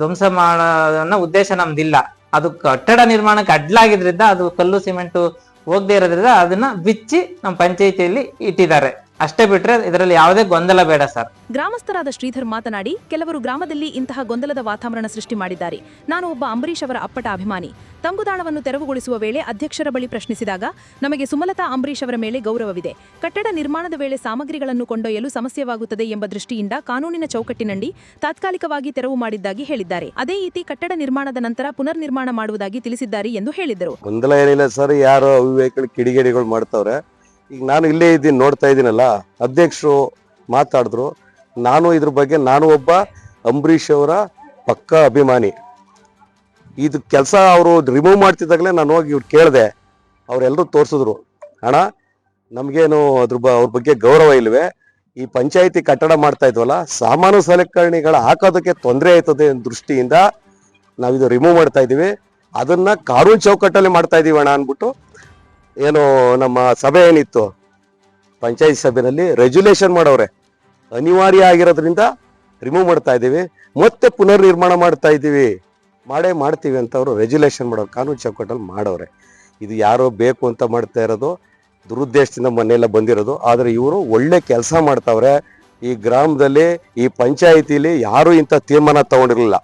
ಧ್ವಂಸ ಮಾಡೋ ಅನ್ನೋ ಉದ್ದೇಶ ನಮ್ದಿಲ್ಲ. ಅದು ಕಟ್ಟಡ ನಿರ್ಮಾಣಕ್ಕೆ ಅಡ್ಲಾಗಿದ್ರಿಂದ ಅದು ಕಲ್ಲು, ಸಿಮೆಂಟ್ ಹೋಗದೆ ಇರೋದ್ರಿಂದ ಅದನ್ನ ಬಿಚ್ಚಿ ನಮ್ಮ ಪಂಚಾಯಿತಿಯಲ್ಲಿ ಇಟ್ಟಿದ್ದಾರೆ. ಅಷ್ಟೇ ಬಿಟ್ರೆ ಇದರಲ್ಲಿ ಯಾವುದೇ ಗೊಂದಲ ಬೇಡ ಸರ್. ಗ್ರಾಮಸ್ಥರಾದ ಶ್ರೀಧರ್ ಮಾತನಾಡಿ ಕೆಲವರು ಗ್ರಾಮದಲ್ಲಿ ಇಂತಹ ಗೊಂದಲದ ವಾತಾವರಣ ಸೃಷ್ಟಿ ಮಾಡಿದ್ದಾರೆ. ನಾನು ಒಬ್ಬ ಅಂಬರೀಷ್ ಅವರ ಅಪ್ಪಟ ಅಭಿಮಾನಿ. ತಂಗುದಾಣವನ್ನು ತೆರವುಗೊಳಿಸುವ ವೇಳೆ ಅಧ್ಯಕ್ಷರ ಬಳಿ ಪ್ರಶ್ನಿಸಿದಾಗ ನಮಗೆ ಸುಮಲತಾ ಅಂಬರೀಷ್ ಅವರ ಮೇಲೆ ಗೌರವವಿದೆ. ಕಟ್ಟಡ ನಿರ್ಮಾಣದ ವೇಳೆ ಸಾಮಗ್ರಿಗಳನ್ನು ಕೊಂಡೊಯ್ಯಲು ಸಮಸ್ಯೆವಾಗುತ್ತದೆ ಎಂಬ ದೃಷ್ಟಿಯಿಂದ ಕಾನೂನಿನ ಚೌಕಟ್ಟಿನಲ್ಲಿ ತಾತ್ಕಾಲಿಕವಾಗಿ ತೆರವು ಮಾಡಿದ್ದಾಗಿ ಹೇಳಿದ್ದಾರೆ. ಅದೇ ರೀತಿ ಕಟ್ಟಡ ನಿರ್ಮಾಣದ ನಂತರ ಪುನರ್ ನಿರ್ಮಾಣ ಮಾಡುವುದಾಗಿ ತಿಳಿಸಿದ್ದಾರೆ ಎಂದು ಹೇಳಿದರು. ಗೊಂದಲ ಏನಿಲ್ಲ ಸರ್. ಯಾರು ಅವಿವೇಕಗಳು ಕಿಡಿಗೇಡಿಗಳು ಮಾಡ್ತಾವ್ರೆ. ಈಗ ನಾನು ಇಲ್ಲೇ ಇದ್ದೀನಿ, ನೋಡ್ತಾ ಇದ್ದೀನಲ್ಲ, ಅಧ್ಯಕ್ಷರು ಮಾತಾಡಿದ್ರು. ನಾನು ಇದ್ರ ಬಗ್ಗೆ, ನಾನು ಒಬ್ಬ ಅಂಬರೀಷ್ ಅವರ ಪಕ್ಕ ಅಭಿಮಾನಿ. ಇದು ಕೆಲಸ ಅವರು ರಿಮೂವ್ ಮಾಡ್ತಿದ್ದಾಗಲೇ ನಾನು ಹೋಗಿ ಇವ್ರು ಕೇಳಿದೆ. ಅವರೆಲ್ಲರೂ ತೋರಿಸಿದ್ರು. ಅಣ್ಣ, ನಮಗೇನು ಅದ್ರ ಬ, ಅವ್ರ ಬಗ್ಗೆ ಗೌರವ ಇಲ್ವೇ? ಈ ಪಂಚಾಯಿತಿ ಕಟ್ಟಡ ಮಾಡ್ತಾ ಇದ್ವಲ್ಲ, ಸಾಮಾನು ಸಲಕರಣೆಗಳ ಹಾಕೋದಕ್ಕೆ ತೊಂದರೆ ಆಯ್ತದೆ ದೃಷ್ಟಿಯಿಂದ ನಾವಿದು ರಿಮೂವ್ ಮಾಡ್ತಾ ಇದೀವಿ ಅದನ್ನ ಕಾನೂನು ಚೌಕಟ್ಟಲ್ಲಿ ಮಾಡ್ತಾ ಇದೀವಿ ಅಣ್ಣ ಅನ್ಬಿಟ್ಟು ಏನು ನಮ್ಮ ಸಭೆ ಏನಿತ್ತು? ಪಂಚಾಯತ್ ಸಭೆಯಲ್ಲಿ ರೆಜುಲೇಷನ್ ಮಾಡವ್ರೆ. ಅನಿವಾರ್ಯ ಆಗಿರೋದ್ರಿಂದ ರಿಮೂವ್ ಮಾಡ್ತಾ ಇದ್ದೀವಿ. ಮತ್ತೆ ಪುನರ್ ನಿರ್ಮಾಣ ಮಾಡ್ತಾ ಇದ್ದೀವಿ. ಮಾಡೇ ಮಾಡ್ತೀವಿ ಅಂತ ಅವರು ರೆಜುಲೇಷನ್ ಮಾಡೋರು ಕಾನೂನು ಚೌಕಟ್ಟಲ್ಲಿ ಮಾಡವ್ರೆ. ಇದು ಯಾರೋ ಬೇಕು ಅಂತ ಮಾಡ್ತಾ ಇರೋದು, ದುರುದ್ದೇಶದಿಂದ ಮನೆಯೆಲ್ಲ ಬಂದಿರೋದು, ಆದರೆ ಇವರು ಒಳ್ಳೆ ಕೆಲಸ ಮಾಡ್ತಾವ್ರೆ. ಈ ಗ್ರಾಮದಲ್ಲಿ, ಈ ಪಂಚಾಯಿತಿಲಿ ಯಾರು ಇಂಥ ತೀರ್ಮಾನ ತಗೊಂಡಿರಲಿಲ್ಲ.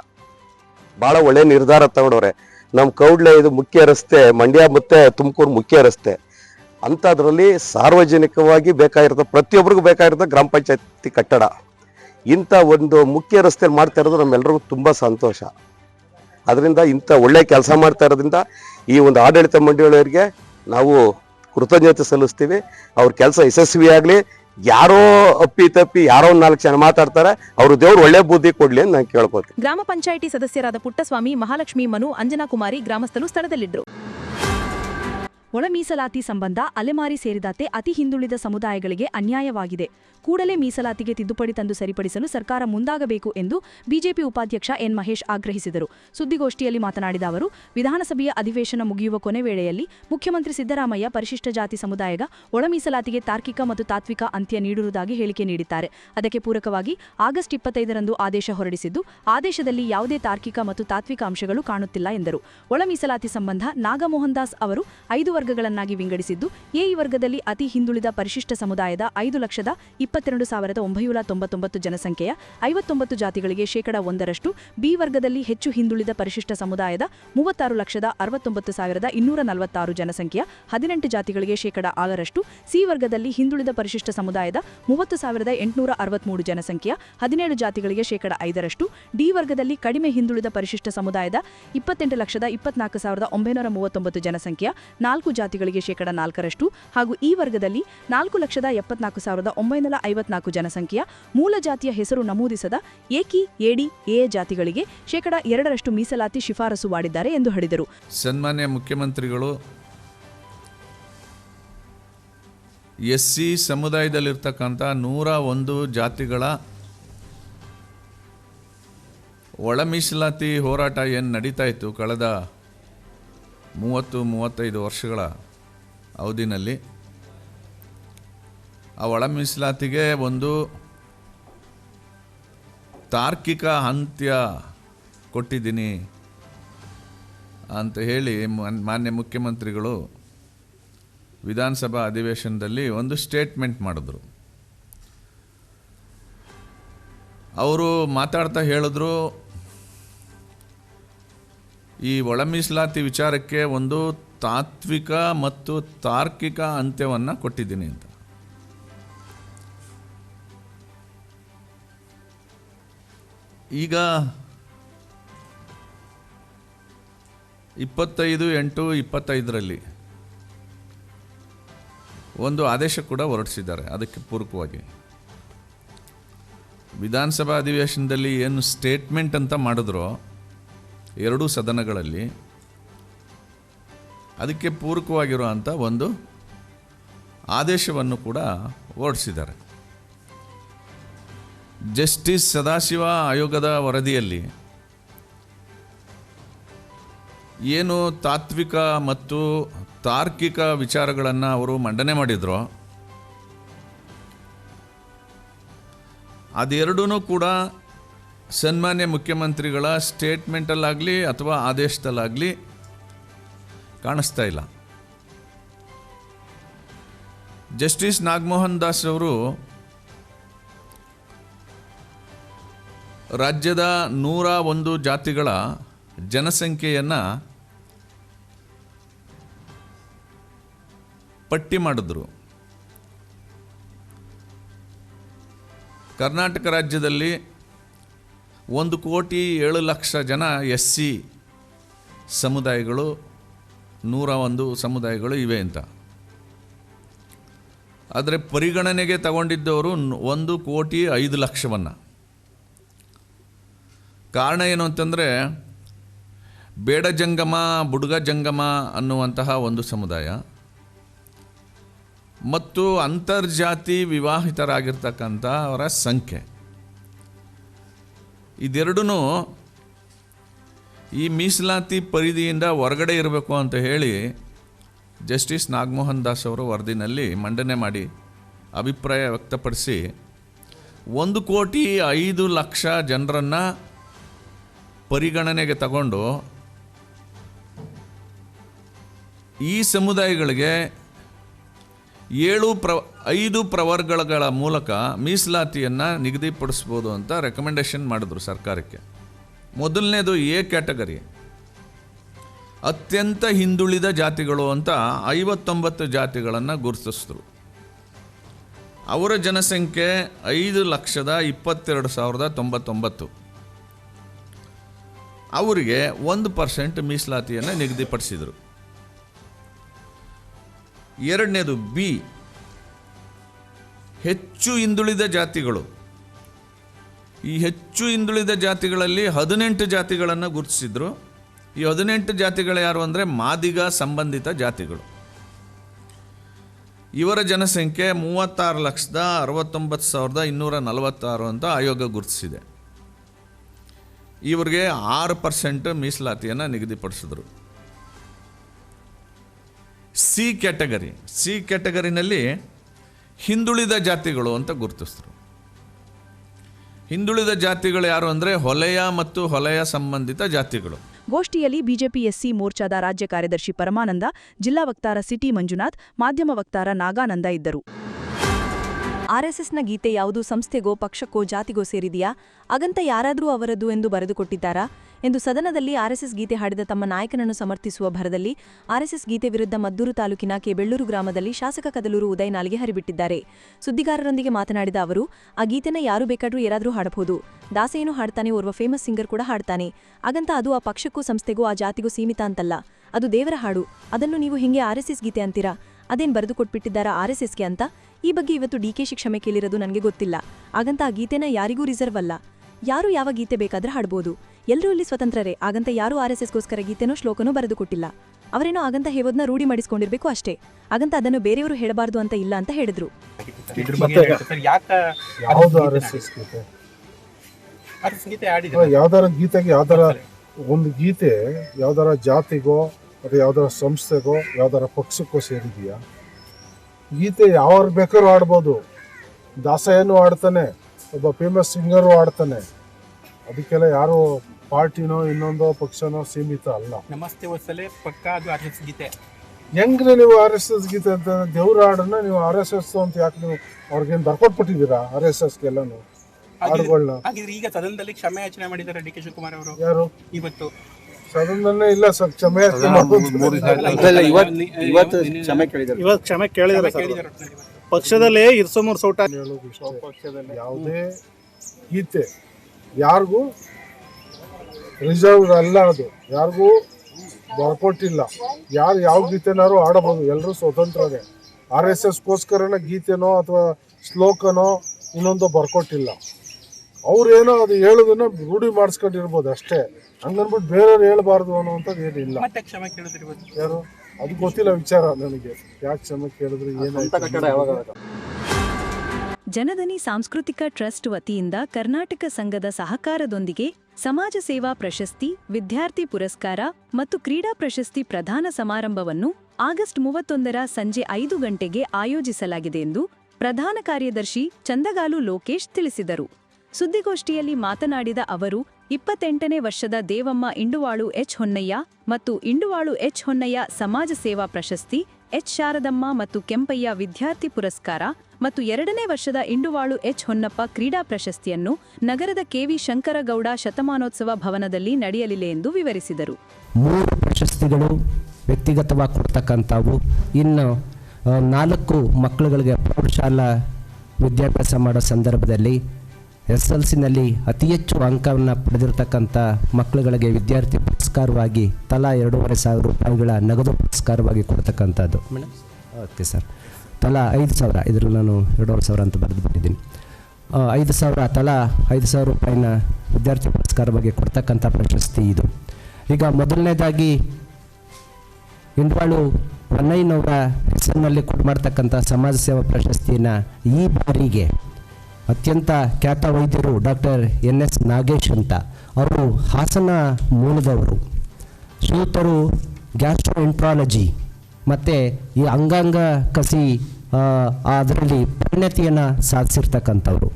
ಭಾಳ ಒಳ್ಳೆ ನಿರ್ಧಾರ ತಗೊಂಡವ್ರೆ. ನಮ್ಮ ಕೌಡ್ಲೆ ಇದು ಮುಖ್ಯ ರಸ್ತೆ, ಮಂಡ್ಯ ಮತ್ತು ತುಮಕೂರು ಮುಖ್ಯ ರಸ್ತೆ. ಅಂಥದ್ರಲ್ಲಿ ಸಾರ್ವಜನಿಕವಾಗಿ ಬೇಕಾಗಿರೋ ಪ್ರತಿಯೊಬ್ಬರಿಗೂ ಬೇಕಾಗಿರೋ ಗ್ರಾಮ ಪಂಚಾಯತಿ ಕಟ್ಟಡ. ಇಂಥ ಒಂದು ಮುಖ್ಯ ರಸ್ತೆಯಲ್ಲಿ ಮಾಡ್ತಾ ಇರೋದು ನಮ್ಮೆಲ್ಲರಿಗೂ ತುಂಬ ಸಂತೋಷ. ಅದರಿಂದ ಇಂಥ ಒಳ್ಳೆಯ ಕೆಲಸ ಮಾಡ್ತಾ ಇರೋದ್ರಿಂದ ಈ ಒಂದು ಆಡಳಿತ ಮಂಡಳಿಯವರಿಗೆ ನಾವು ಕೃತಜ್ಞತೆ ಸಲ್ಲಿಸ್ತೀವಿ. ಅವ್ರ ಕೆಲಸ ಯಶಸ್ವಿಯಾಗಲಿ ಯಾರೋ ಅಪ್ಪಿ ತಪ್ಪಿ ಯಾರೋ ನಾಲ್ಕು ಜನ ಮಾತಾಡ್ತಾರೆ, ಅವರು ದೇವ್ರು ಒಳ್ಳೆ ಬುದ್ಧಿ ಕೊಡ್ಲಿ ಅಂತ ನಾನು ಕೇಳ್ಕೊತೀನಿ. ಗ್ರಾಮ ಪಂಚಾಯಿತಿ ಸದಸ್ಯರಾದ ಪುಟ್ಟಸ್ವಾಮಿ, ಮಹಾಲಕ್ಷ್ಮಿ ಮನು, ಅಂಜನಾ ಕುಮಾರಿ ಗ್ರಾಮಸ್ಥರು ಸ್ಥಳದಲ್ಲಿದ್ದರು. ಒಳ ಮೀಸಲಾತಿ ಸಂಬಂಧ ಅಲೆಮಾರಿ ಸೇರಿದಂತೆ ಅತಿ ಹಿಂದುಳಿದ ಸಮುದಾಯಗಳಿಗೆ ಅನ್ಯಾಯವಾಗಿದೆ. ಕೂಡಲೇ ಮೀಸಲಾತಿಗೆ ತಿದ್ದುಪಡಿ ತಂದು ಸರಿಪಡಿಸಲು ಸರ್ಕಾರ ಮುಂದಾಗಬೇಕು ಎಂದು ಬಿಜೆಪಿ ಉಪಾಧ್ಯಕ್ಷ ಎನ್ ಮಹೇಶ್ ಆಗ್ರಹಿಸಿದರು. ಸುದ್ದಿಗೋಷ್ಠಿಯಲ್ಲಿ ಮಾತನಾಡಿದ ಅವರು, ವಿಧಾನಸಭೆಯ ಅಧಿವೇಶನ ಮುಗಿಯುವ ಕೊನೆ ವೇಳೆಯಲ್ಲಿ ಮುಖ್ಯಮಂತ್ರಿ ಸಿದ್ದರಾಮಯ್ಯ ಪರಿಶಿಷ್ಟ ಜಾತಿ ಸಮುದಾಯದ ಒಳ ಮೀಸಲಾತಿಗೆ ತಾರ್ಕಿಕ ಮತ್ತು ತಾತ್ವಿಕ ಅಂತ್ಯ ನೀಡಿರುವುದಾಗಿ ಹೇಳಿಕೆ ನೀಡಿದ್ದಾರೆ. ಅದಕ್ಕೆ ಪೂರಕವಾಗಿ ಆಗಸ್ಟ್ ಇಪ್ಪತ್ತೈದರಂದು ಆದೇಶ ಹೊರಡಿಸಿದ್ದು, ಆದೇಶದಲ್ಲಿ ಯಾವುದೇ ತಾರ್ಕಿಕ ಮತ್ತು ತಾತ್ವಿಕ ಅಂಶಗಳು ಕಾಣುತ್ತಿಲ್ಲ ಎಂದರು. ಒಳ ಮೀಸಲಾತಿ ಸಂಬಂಧ ನಾಗಮೋಹನ್ ದಾಸ್ ಅವರು ಐದು ವರ್ಗಗಳನ್ನಾಗಿ ವಿಂಗಡಿಸಿದ್ದು ಎ ಈ ವರ್ಗದಲ್ಲಿ ಅತಿ ಹಿಂದುಳಿದ ಪರಿಶಿಷ್ಟ ಸಮುದಾಯದ ಐದು ಲಕ್ಷದ ಇಪ್ಪತ್ತೆರಡು ಸಾವಿರದ ಒಂಬೈನೂರ ತೊಂಬತ್ತೊಂಬತ್ತು ಜನಸಂಖ್ಯೆಯ ಐವತ್ತೊಂಬತ್ತು ಜಾತಿಗಳಿಗೆ ಶೇಕಡ ಒಂದರಷ್ಟು ಬಿ ವರ್ಗದಲ್ಲಿ ಹೆಚ್ಚು ಹಿಂದುಳಿದ ಪರಿಶಿಷ್ಟ ಸಮುದಾಯದ ಮೂವತ್ತಾರು ಲಕ್ಷದ ಅರವತ್ತೊಂಬತ್ತು ಸಾವಿರದ ಇನ್ನೂರ ನಲವತ್ತಾರು ಜನಸಂಖ್ಯೆಯ ಹದಿನೆಂಟು ಜಾತಿಗಳಿಗೆ ಶೇಕಡ ಆರರಷ್ಟು, ಸಿ ವರ್ಗದಲ್ಲಿ ಹಿಂದುಳಿದ ಪರಿಶಿಷ್ಟ ಸಮುದಾಯದ ಮೂವತ್ತು ಸಾವಿರದ ಎಂಟುನೂರ ಅರವತ್ಮೂರು ಜನಸಂಖ್ಯೆಯ ಹದಿನೇಳು ಜಾತಿಗಳಿಗೆ ಶೇಕಡ ಐದರಷ್ಟು, ಡಿ ವರ್ಗದಲ್ಲಿ ಕಡಿಮೆ ಹಿಂದುಳಿದ ಪರಿಶಿಷ್ಟ ಸಮುದಾಯದ ಇಪ್ಪತ್ತೆಂಟು ಲಕ್ಷದ ಇಪ್ಪತ್ನಾಲ್ಕು ಸಾವಿರದ ಒಂಬೈನೂರ ಮೂವತ್ತೊಂಬತ್ತು ಜನಸಂಖ್ಯೆಯ ನಾಲ್ಕು ಜಾತಿಗಳಿಗೆ ಶೇಕಡ ನಾಲ್ಕರಷ್ಟು ಹಾಗೂ ಈ ವರ್ಗದಲ್ಲಿ ನಾಲ್ಕು ಲಕ್ಷದ ಎಪ್ಪತ್ನಾಲ್ಕು ಸಾವಿರದ ಒಂಬೈನೂರ ಐವತ್ನಾಲ್ಕು ಜನಸಂಖ್ಯೆಯ ಮೂಲ ಜಾತಿಯ ಹೆಸರು ನಮೂದಿಸದ ಏಕಿ ಎಡಿ ಎ ಜಾತಿಗಳಿಗೆ ಶೇಕಡ ಎರಡರಷ್ಟು ಮೀಸಲಾತಿ ಶಿಫಾರಸು ಮಾಡಿದ್ದಾರೆ ಎಂದು ಹೇಳಿದರು. ಸನ್ಮಾನ್ಯ ಮುಖ್ಯಮಂತ್ರಿಗಳು ಎಸ್ ಸಿ ಸಮುದಾಯದಲ್ಲಿರ್ತಕ್ಕಂಥ ನೂರ ಒಂದು ಜಾತಿಗಳ ಒಳ ಮೀಸಲಾತಿ ಹೋರಾಟ ಏನು ನಡೀತಾ ಇತ್ತು ಕಳೆದ ಮೂವತ್ತು, ಮೂವತ್ತೈದು ವರ್ಷಗಳ ಅವಧಿನಲ್ಲಿ ಆ ಒಳ ಮೀಸಲಾತಿಗೆ ಒಂದು ತಾರ್ಕಿಕ ಅಂತ್ಯ ಕೊಟ್ಟಿದ್ದೀನಿ ಅಂತ ಹೇಳಿ ಮಾನ್- ಮಾನ್ಯ ಮುಖ್ಯಮಂತ್ರಿಗಳು ವಿಧಾನಸಭಾ ಅಧಿವೇಶನದಲ್ಲಿ ಒಂದು ಸ್ಟೇಟ್ಮೆಂಟ್ ಮಾಡಿದ್ರು. ಅವರು ಮಾತಾಡ್ತಾ ಹೇಳಿದ್ರು, ಈ ಒಳ ಮೀಸಲಾತಿ ವಿಚಾರಕ್ಕೆ ಒಂದು ತಾತ್ವಿಕ ಮತ್ತು ತಾರ್ಕಿಕ ಅಂತ್ಯವನ್ನು ಕೊಟ್ಟಿದ್ದೀನಿ ಅಂತ. ಈಗ ಇಪ್ಪತ್ತೈದು ಎಂಟು ಇಪ್ಪತ್ತೈದರಲ್ಲಿ ಒಂದು ಆದೇಶ ಕೂಡ ಹೊರಡಿಸಿದ್ದಾರೆ ಅದಕ್ಕೆ ಪೂರಕವಾಗಿ. ವಿಧಾನಸಭಾ ಅಧಿವೇಶನದಲ್ಲಿ ಏನು ಸ್ಟೇಟ್ಮೆಂಟ್ ಅಂತ ಮಾಡಿದ್ರೋ ಎರಡೂ ಸದನಗಳಲ್ಲಿ ಅದಕ್ಕೆ ಪೂರಕವಾಗಿರುವಂಥ ಒಂದು ಆದೇಶವನ್ನು ಕೂಡ ಹೊರಡಿಸಿದ್ದಾರೆ. ಜಸ್ಟಿಸ್ ಸದಾಶಿವ ಆಯೋಗದ ವರದಿಯಲ್ಲಿ ಏನು ತಾತ್ವಿಕ ಮತ್ತು ತಾರ್ಕಿಕ ವಿಚಾರಗಳನ್ನು ಅವರು ಮಂಡನೆ ಮಾಡಿದ್ರು. ಅದೆರಡೂ ಕೂಡ ಸನ್ಮಾನ್ಯ ಮುಖ್ಯಮಂತ್ರಿಗಳ ಸ್ಟೇಟ್ಮೆಂಟಲ್ಲಾಗಲಿ ಅಥವಾ ಆದೇಶದಲ್ಲಾಗಲಿ ಕಾಣಿಸ್ತಾ ಇಲ್ಲ. ಜಸ್ಟಿಸ್ ನಾಗಮೋಹನ್ ದಾಸ್ ಅವರು ರಾಜ್ಯದ ನೂರ ಒಂದು ಜಾತಿಗಳ ಜನಸಂಖ್ಯೆಯನ್ನು ಪಟ್ಟಿ ಮಾಡಿದ್ರು. ಕರ್ನಾಟಕ ರಾಜ್ಯದಲ್ಲಿ ಒಂದು ಕೋಟಿ ಏಳು ಲಕ್ಷ ಜನ ಎಸ್ ಸಿ ಸಮುದಾಯಗಳು, ನೂರ ಒಂದು ಸಮುದಾಯಗಳು ಇವೆ ಅಂತ. ಆದರೆ ಪರಿಗಣನೆಗೆ ತಗೊಂಡಿದ್ದವರು ಒಂದು ಕೋಟಿ ಐದು ಲಕ್ಷವನ್ನು. ಕಾರಣ ಏನು ಅಂತಂದರೆ ಬೇಡ ಜಂಗಮ, ಬುಡುಗ ಜಂಗಮ ಅನ್ನುವಂತಹ ಒಂದು ಸಮುದಾಯ. ಮತ್ತು ಅಂತರ್ಜಾತಿ ವಿವಾಹಿತರಾಗಿರ್ತಕ್ಕಂಥವರ ಸಂಖ್ಯೆ. ಇದೆರಡೂ ಈ ಮೀಸಲಾತಿ ಪರಿಧಿಯಿಂದ ಹೊರಗಡೆ ಇರಬೇಕು ಅಂತ ಹೇಳಿ ಜಸ್ಟಿಸ್ ನಾಗಮೋಹನ್ ದಾಸ್ ಅವರು ವರದಿನಲ್ಲಿ ಮಂಡನೆ ಮಾಡಿ ಅಭಿಪ್ರಾಯ ವ್ಯಕ್ತಪಡಿಸಿ, ಒಂದು ಕೋಟಿ ಐದು ಲಕ್ಷ ಜನರನ್ನು ಪರಿಗಣನೆಗೆ ತಗೊಂಡು ಈ ಸಮುದಾಯಗಳಿಗೆ ಏಳು ಪ್ರ, ಐದು ಪ್ರವರ್ಗಗಳ ಮೂಲಕ ಮೀಸಲಾತಿಯನ್ನು ನಿಗದಿಪಡಿಸ್ಬೋದು ಅಂತ ರೆಕಮೆಂಡೇಶನ್ ಮಾಡಿದ್ರು ಸರ್ಕಾರಕ್ಕೆ. ಮೊದಲನೇದು ಎ ಕ್ಯಾಟಗರಿ. ಅತ್ಯಂತ ಹಿಂದುಳಿದ ಜಾತಿಗಳು ಅಂತ ಐವತ್ತೊಂಬತ್ತು ಜಾತಿಗಳನ್ನು ಗುರುತಿಸಿದ್ರು. ಅವರ ಜನಸಂಖ್ಯೆ ಐದು ಲಕ್ಷದ ಇಪ್ಪತ್ತೆರಡು ಸಾವಿರದ ತೊಂಬತ್ತೊಂಬತ್ತು. ಅವರಿಗೆ ಒಂದು ಪರ್ಸೆಂಟ್ ಮೀಸಲಾತಿಯನ್ನು ನಿಗದಿಪಡಿಸಿದರು. ಎರಡನೇದು ಬಿ, ಹೆಚ್ಚು ಹಿಂದುಳಿದ ಜಾತಿಗಳು. ಈ ಹೆಚ್ಚು ಹಿಂದುಳಿದ ಜಾತಿಗಳಲ್ಲಿ ಹದಿನೆಂಟು ಜಾತಿಗಳನ್ನು ಗುರುತಿಸಿದ್ರು. ಈ ಹದಿನೆಂಟು ಜಾತಿಗಳು ಯಾರು ಅಂದರೆ ಮಾದಿಗ ಸಂಬಂಧಿತ ಜಾತಿಗಳು. ಇವರ ಜನಸಂಖ್ಯೆ ಮೂವತ್ತಾರು ಲಕ್ಷದ ಅರವತ್ತೊಂಬತ್ತು ಸಾವಿರದ ಇನ್ನೂರ ನಲವತ್ತಾರು ಅಂತ ಆಯೋಗ ಗುರುತಿಸಿದೆ. ಇವರಿಗೆ ಆರು ಪರ್ಸೆಂಟ್ ಮೀಸಲಾತಿಯನ್ನು ನಿಗದಿಪಡಿಸಿದ್ರು. ಸಿ ಕ್ಯಾಟಗರಿ, ಸಿ ಕ್ಯಾಟಗರಿನಲ್ಲಿ ಹಿಂದುಳಿದ ಜಾತಿಗಳು ಅಂತ ಗುರುತಿಸಿದ್ರು. ಹಿಂದುಳಿದ ಜಾತಿಗಳು ಯಾರು ಅಂದರೆ ಹೊಲೆಯ ಮತ್ತು ಹೊಲೆಯ ಸಂಬಂಧಿತ ಜಾತಿಗಳು. ಗೋಷ್ಠಿಯಲ್ಲಿ ಬಿಜೆಪಿ, ಎಸ್ಸಿ, ಮೋರ್ಚಾದ ರಾಜ್ಯ ಕಾರ್ಯದರ್ಶಿ ಪರಮಾನಂದ, ಜಿಲ್ಲಾ ವಕ್ತಾರ ಸಿಟಿ ಮಂಜುನಾಥ್, ಮಾಧ್ಯಮ ವಕ್ತಾರ ನಾಗಾನಂದ ಇದ್ದರು. ಆರ್ಎಸ್ಎಸ್ನ ಗೀತೆ ಯಾವುದು? ಸಂಸ್ಥೆಗೋ, ಪಕ್ಷಕ್ಕೋ, ಜಾತಿಗೋ ಸೇರಿದೆಯಾ? ಹಾಗಂತ ಯಾರಾದರೂ ಅವರದ್ದು ಎಂದು ಬರೆದುಕೊಟ್ಟಿದ್ದಾರಾ? ಎಂದು ಸದನದಲ್ಲಿ ಆರ್ಎಸ್ಎಸ್ ಗೀತೆ ಹಾಡಿದ ತಮ್ಮ ನಾಯಕನನ್ನು ಸಮರ್ಥಿಸುವ ಭರದಲ್ಲಿ ಆರ್ಎಸ್ಎಸ್ ಗೀತೆ ವಿರುದ್ಧ ಮದ್ದೂರು ತಾಲೂಕಿನ ಕೆಬೆಳ್ಳೂರು ಗ್ರಾಮದಲ್ಲಿ ಶಾಸಕ ಕದಲೂರು ಉದಯ್ ನಾಲಿಗೆ ಹರಿಬಿಟ್ಟಿದ್ದಾರೆ. ಸುದ್ದಿಗಾರರೊಂದಿಗೆ ಮಾತನಾಡಿದ ಅವರು, ಆ ಗೀತೆನ ಯಾರು ಬೇಕಾದರೂ ಯಾರಾದರೂ ಹಾಡಬಹುದು. ದಾಸೇನು ಹಾಡ್ತಾನೆ, ಓರ್ವ ಫೇಮಸ್ ಸಿಂಗರ್ ಕೂಡ ಹಾಡ್ತಾನೆ. ಹಾಗಂತ ಅದು ಆ ಪಕ್ಷಕ್ಕೂ, ಸಂಸ್ಥೆಗೂ, ಆ ಜಾತಿಗೂ ಸೀಮಿತ ಅಂತಲ್ಲ. ಅದು ದೇವರ ಹಾಡು. ಅದನ್ನು ನೀವು ಹಿಂಗೆ ಆರ್ಎಸ್ಎಸ್ ಗೀತೆ ಅಂತೀರಾ? ಅದೇನ್ ಬರೆದು ಕೊಟ್ಬಿಟ್ಟಿದ್ದಾರ ಆರ್ ಎಸ್ ಎಸ್ಗೆ ಅಂತ? ಈ ಬಗ್ಗೆ ಇವತ್ತು ಡಿ ಕೆ ಕ್ಷಮೆ ಕೇಳಿರೋದು ನನಗೆ ಗೊತ್ತಿಲ್ಲ. ಹಾಗಂತ ಆ ಗೀತೆನ ಯಾರಿಗೂ ರಿಸರ್ವ್ ಅಲ್ಲ. ಯಾರು ಯಾವ ಗೀತೆ ಬೇಕಾದ್ರೆ ಹಾಡ್ಬೋದು. ಎಲ್ಲರೂ ಇಲ್ಲಿ ಸ್ವತಂತ್ರರೇ. ಆಗಂತ ಯಾರೂ ಎಸ್ಗೋಸ್ಕರ ಗೀತೆನೋ ಶ್ಲೋಕನೋ ಬರೆದು ಕೊಟ್ಟಿಲ್ಲ. ಅವರೇನೋ ಹಾಗಂತ ಹೇವೋದನ್ನ ರೂಢಿ ಮಾಡಿಸ್ಕೊಂಡಿರ್ಬೇಕು ಅಷ್ಟೇ. ಹಾಗಂತ ಅದನ್ನು ಬೇರೆಯವರು ಹೇಳಬಾರ್ದು ಅಂತ ಇಲ್ಲ ಅಂತ ಹೇಳಿದ್ರು. ಇದ್ರ ಬಗ್ಗೆ ಯಾಕೆ ಯಾವ್ದು ಆರ್ ಎಸ್ ಎಸ್ ಗೀತೆ ಗೀತೆ? ಆಡಿದ್ರೆ ಯಾವ್ದಾರ ಗೀತೆಗೆ ಯಾವ್ದಾರ ಒಂದು ಗೀತೆ ಯಾವ್ದಾರ ಜಾತಿಗೋ ಅಥವಾ ಯಾವ್ದಾರ ಸಂಸ್ಥೆಗೋ ಯಾವ್ದಾರ ಪಕ್ಷಕ್ಕೋ ಸೇರಿದೆಯಾ? ಗೀತೆ ಯಾವಾಗ ಬೇಕಾದ್ರೂ ಆಡ್ಬೋದು ದಾಸಯ್ಯನೂ ಆಡ್ತಾನೆ ಒಬ್ಬ ಫೇಮಸ್ ಸಿಂಗರು ಆಡ್ತಾನೆ ಅದಕ್ಕೆಲ್ಲ ಯಾರು ಪಾರ್ಟಿನೋ ಇನ್ನೊಂದೋ ಪಕ್ಷನೋ ಸೀಮಿತ ಅಲ್ಲ. ನಮಸ್ತೆ ಪಕ್ಕ ಅದು ಆರ್ ಎಸ್ ಗೀತೆ. ಹೆಂಗ್ರಿ ನೀವು ಆರ್ ಎಸ್ ಎಸ್ ಗೀತೆ ಅಂತ ದೇವ್ರ ಹಾಡನ್ನ ನೀವು ಆರ್ ಎಸ್ ಎಸ್ ಅಂತ ಯಾಕೆ ನೀವು ಅವ್ರಿಗೇನು ಬರ್ಕೊಟ್ಬಿಟ್ಟಿದ್ದೀರಾ ಆರ್ ಎಸ್ ಎಸ್ಗೆಲ್ಲನೂ? ಹಾಡುಗಳನ್ನ ಹಾಗಿದ್ರೆ ಈಗ ಸದನದಲ್ಲಿ ಕ್ಷಮೆ ಯಾಚನೆ ಮಾಡಿದ್ದಾರೆ ಡಿ ಕೆ ಶಿವಕುಮಾರ್ ಅವರು. ಯಾರು? ಇವತ್ತು. ಸದನದಲ್ಲೇ ಇಲ್ಲ ಸರ್ ಕ್ಷಮೆ ಯಾಚನೆ ಮಾಡ್ಬೋದು. ಇವತ್ತು ಕ್ಷಮೆ ಕೇಳಿದ್ದಾರೆ. ಇವತ್ತು ಕ್ಷಮೆ ಸರ್. ಪಕ್ಷದಲ್ಲೇ ಇರ್ಸಮೂರ್ ಸೌಟ ಹೇಳೋದು ಇಷ್ಟೇ. ಯಾವುದೇ ಗೀತೆ ಯಾರಿಗೂ ರಿಸರ್ವ್ ಅಲ್ಲ ಅದು. ಯಾರಿಗೂ ಬರ್ಕೊಟ್ಟಿಲ್ಲ ಯಾರು ಯಾವ ಗೀತೆನಾರು ಆಡಬಹುದು ಎಲ್ಲರೂ ಸ್ವತಂತ್ರರೇ. ಆರ್ ಎಸ್ ಎಸ್ಗೋಸ್ಕರನ ಗೀತೆನೋ ಅಥವಾ ಶ್ಲೋಕನೋ ಇನ್ನೊಂದು ಬರ್ಕೊಟ್ಟಿಲ್ಲ. ಅವ್ರೇನೋ ಅದು ಹೇಳೋದನ್ನ ರೂಢಿ ಮಾಡಿಸ್ಕೊಂಡಿರ್ಬೋದು ಅಷ್ಟೇ. ಹಂಗನ್ಬಿಟ್ಟು ಬೇರೆಯವ್ರು ಹೇಳ್ಬಾರ್ದು ಅನ್ನೋವಂಥದ್ದು ಏನಿಲ್ಲ ಮತ್ತೆ ಕ್ಷಮೆ ಕೇಳಿದ್ರಿ ಇವತ್ತು ಯಾರು? ಅದು ಗೊತ್ತಿಲ್ಲ ವಿಚಾರ ನನಗೆ. ಯಾಕೆ ಕ್ಷಮೆ ಕೇಳಿದ್ರೆ ಏನಾಯ್ತು ಜನದನಿ ಸಾಂಸ್ಕೃತಿಕ ಟ್ರಸ್ಟ್ ವತಿಯಿಂದ ಕರ್ನಾಟಕ ಸಂಘದ ಸಹಕಾರದೊಂದಿಗೆ ಸಮಾಜ ಸೇವಾ ಪ್ರಶಸ್ತಿ ವಿದ್ಯಾರ್ಥಿ ಪುರಸ್ಕಾರ ಮತ್ತು ಕ್ರೀಡಾ ಪ್ರಶಸ್ತಿ ಪ್ರದಾನ ಸಮಾರಂಭವನ್ನು ಆಗಸ್ಟ್ ಮೂವತ್ತೊಂದರ ಸಂಜೆ ಐದು ಗಂಟೆಗೆ ಆಯೋಜಿಸಲಾಗಿದೆ ಎಂದು ಪ್ರಧಾನ ಕಾರ್ಯದರ್ಶಿ ಚಂದಗಾಲು ಲೋಕೇಶ್ ತಿಳಿಸಿದರು. ಸುದ್ದಿಗೋಷ್ಠಿಯಲ್ಲಿ ಮಾತನಾಡಿದ ಅವರು ಇಪ್ಪತ್ತೆಂಟನೇ ವರ್ಷದ ದೇವಮ್ಮ ಇಂಡುವಾಳು ಎಚ್ ಹೊನ್ನಯ್ಯ ಮತ್ತು ಇಂಡುವಾಳು ಎಚ್ ಹೊನ್ನಯ್ಯ ಸಮಾಜ ಸೇವಾ ಪ್ರಶಸ್ತಿ, ಎಚ್ ಶಾರದಮ್ಮ ಮತ್ತು ಕೆಂಪಯ್ಯ ವಿದ್ಯಾರ್ಥಿ ಪುರಸ್ಕಾರ ಮತ್ತು ಎರಡನೇ ವರ್ಷದ ಇಂಡುವಾಳು ಎಚ್ ಹೊನ್ನಪ್ಪ ಕ್ರೀಡಾ ಪ್ರಶಸ್ತಿಯನ್ನು ನಗರದ ಕೆವಿ ಶಂಕರಗೌಡ ಶತಮಾನೋತ್ಸವ ಭವನದಲ್ಲಿ ನಡೆಯಲಿದೆ ಎಂದು ವಿವರಿಸಿದರು. ಮೂರು ಪ್ರಶಸ್ತಿಗಳು ವ್ಯಕ್ತಿಗತವಾಗಿ ಕೊಡ್ತಕ್ಕಂಥವು. ಇನ್ನು ನಾಲ್ಕು ಮಕ್ಕಳುಗಳಿಗೆ ಪ್ರೌಢಶಾಲಾ ವಿದ್ಯಾಭ್ಯಾಸ ಮಾಡೋ ಸಂದರ್ಭದಲ್ಲಿ ಎಸ್ ಎಲ್ ಸಿನಲ್ಲಿ ಅತಿ ಹೆಚ್ಚು ಅಂಕವನ್ನು ಪಡೆದಿರತಕ್ಕಂಥ ಮಕ್ಕಳುಗಳಿಗೆ ವಿದ್ಯಾರ್ಥಿ ಪುರಸ್ಕಾರವಾಗಿ ತಲಾ ಎರಡೂವರೆ ಸಾವಿರ ರೂಪಾಯಿಗಳ ನಗದು ಪುರಸ್ಕಾರವಾಗಿ ಕೊಡ್ತಕ್ಕಂಥದ್ದು. Madam okay sir. ತಲಾ ಐದು ಸಾವಿರ. ಇದರಲ್ಲಿ ನಾನು ಎರಡೂವರೆ ಸಾವಿರ ಅಂತ ಬರೆದು ಬಿಟ್ಟಿದ್ದೀನಿ ಐದು ಸಾವಿರ ತಲಾ ಐದು ಸಾವಿರ ರೂಪಾಯಿನ ವಿದ್ಯಾರ್ಥಿ ಪುರಸ್ಕಾರವಾಗಿ ಕೊಡ್ತಕ್ಕಂಥ ಪ್ರಶಸ್ತಿ ಇದು. ಈಗ ಮೊದಲನೇದಾಗಿ ಇಂಡ್ವಾಳು ಹೊನ್ನಯ್ಯನವರ ಹೆಸರಿನಲ್ಲಿ ಕೊಟ್ಟು ಮಾಡ್ತಕ್ಕಂಥ ಸಮಾಜ ಸೇವಾ ಪ್ರಶಸ್ತಿಯನ್ನು ಈ ಬಾರಿಗೆ ಅತ್ಯಂತ ಖ್ಯಾತ ವೈದ್ಯರು ಡಾಕ್ಟರ್ ಎನ್ ಎಸ್ ನಾಗೇಶ್ ಅಂತ. ಅವರು ಹಾಸನ ಮೂಲದವರು. ಶ್ರೀಯುತರು ಗ್ಯಾಸ್ಟ್ರೋಎಂಟ್ರಾಲಜಿ. ಮತ್ತು ಈ ಅಂಗಾಂಗ ಕಸಿ ಅದರಲ್ಲಿ ಪರಿಣತಿಯನ್ನು ಸಾಧಿಸಿರ್ತಕ್ಕಂಥವ್ರು.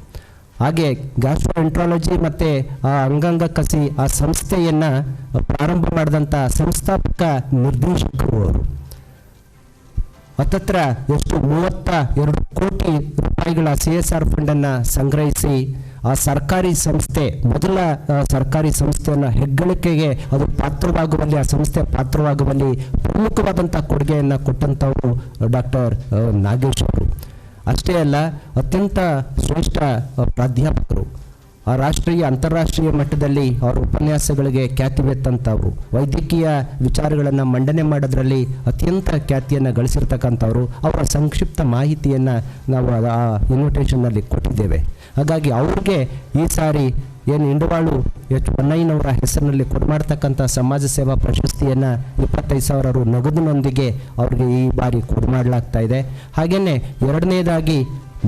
ಹಾಗೆ ಗ್ಯಾಸ್ಟ್ರೋಎಂಟ್ರಾಲಜಿ ಮತ್ತು, ಆ, ಅಂಗಾಂಗ ಕಸಿ ಆ ಸಂಸ್ಥೆಯನ್ನು ಪ್ರಾರಂಭ ಮಾಡಿದಂಥ ಸಂಸ್ಥಾಪಕ ನಿರ್ದೇಶಕರು ಅವರು. ಹತ್ತತ್ರ ಎಷ್ಟು ಮೂವತ್ತ ಎರಡು ಕೋಟಿ ರೂಪಾಯಿಗಳ ಸಿ ಎಸ್ ಆರ್ ಫಂಡನ್ನು ಸಂಗ್ರಹಿಸಿ ಆ ಸರ್ಕಾರಿ ಸಂಸ್ಥೆ, ಮೊದಲ ಸರ್ಕಾರಿ ಸಂಸ್ಥೆಯನ್ನು ಹೆಗ್ಗಳಿಕೆಗೆ ಅದು ಪಾತ್ರವಾಗುವಲ್ಲಿ, ಆ ಸಂಸ್ಥೆ ಪಾತ್ರವಾಗುವಲ್ಲಿ ಪ್ರಮುಖವಾದಂಥ ಕೊಡುಗೆಯನ್ನು ಕೊಟ್ಟಂಥವರು ಡಾಕ್ಟರ್ ನಾಗೇಶ್ ಅವರು. ಅಷ್ಟೇ ಅಲ್ಲ, ಅತ್ಯಂತ ಶ್ರೇಷ್ಠ ಪ್ರಾಧ್ಯಾಪಕರು. ರಾಷ್ಟ್ರೀಯ, ಅಂತಾರಾಷ್ಟ್ರೀಯ ಮಟ್ಟದಲ್ಲಿ ಅವರ ಉಪನ್ಯಾಸಗಳಿಗೆ ಖ್ಯಾತಿ ಬೆತ್ತಂಥವ್ರು ವೈದ್ಯಕೀಯ ವಿಚಾರಗಳನ್ನು ಮಂಡನೆ ಮಾಡೋದ್ರಲ್ಲಿ ಅತ್ಯಂತ ಖ್ಯಾತಿಯನ್ನು ಗಳಿಸಿರ್ತಕ್ಕಂಥವ್ರು. ಅವರ ಸಂಕ್ಷಿಪ್ತ ಮಾಹಿತಿಯನ್ನು ನಾವು ಆ- ಆ ಇನ್ವಿಟೇಷನ್ನಲ್ಲಿ ಕೊಟ್ಟಿದ್ದೇವೆ. ಹಾಗಾಗಿ ಅವ್ರಿಗೆ ಈ ಸಾರಿ ಏನು ಇಂಡವಾಳು ಎಚ್ ಪೊನ್ನಯ್ಯನವರ ಹೆಸರಿನಲ್ಲಿ ಕೊಡ್ಮಾಡ್ತಕ್ಕಂಥ ಸಮಾಜ ಸೇವಾ ಪ್ರಶಸ್ತಿಯನ್ನು ಇಪ್ಪತ್ತೈದು ಸಾವಿರ ರು ನಗದಿನೊಂದಿಗೆ ಅವ್ರಿಗೆ ಈ ಬಾರಿ ಕೊಡ್ಮಾಡಲಾಗ್ತಾ ಇದೆ. ಹಾಗೆಯೇ ಎರಡನೇದಾಗಿ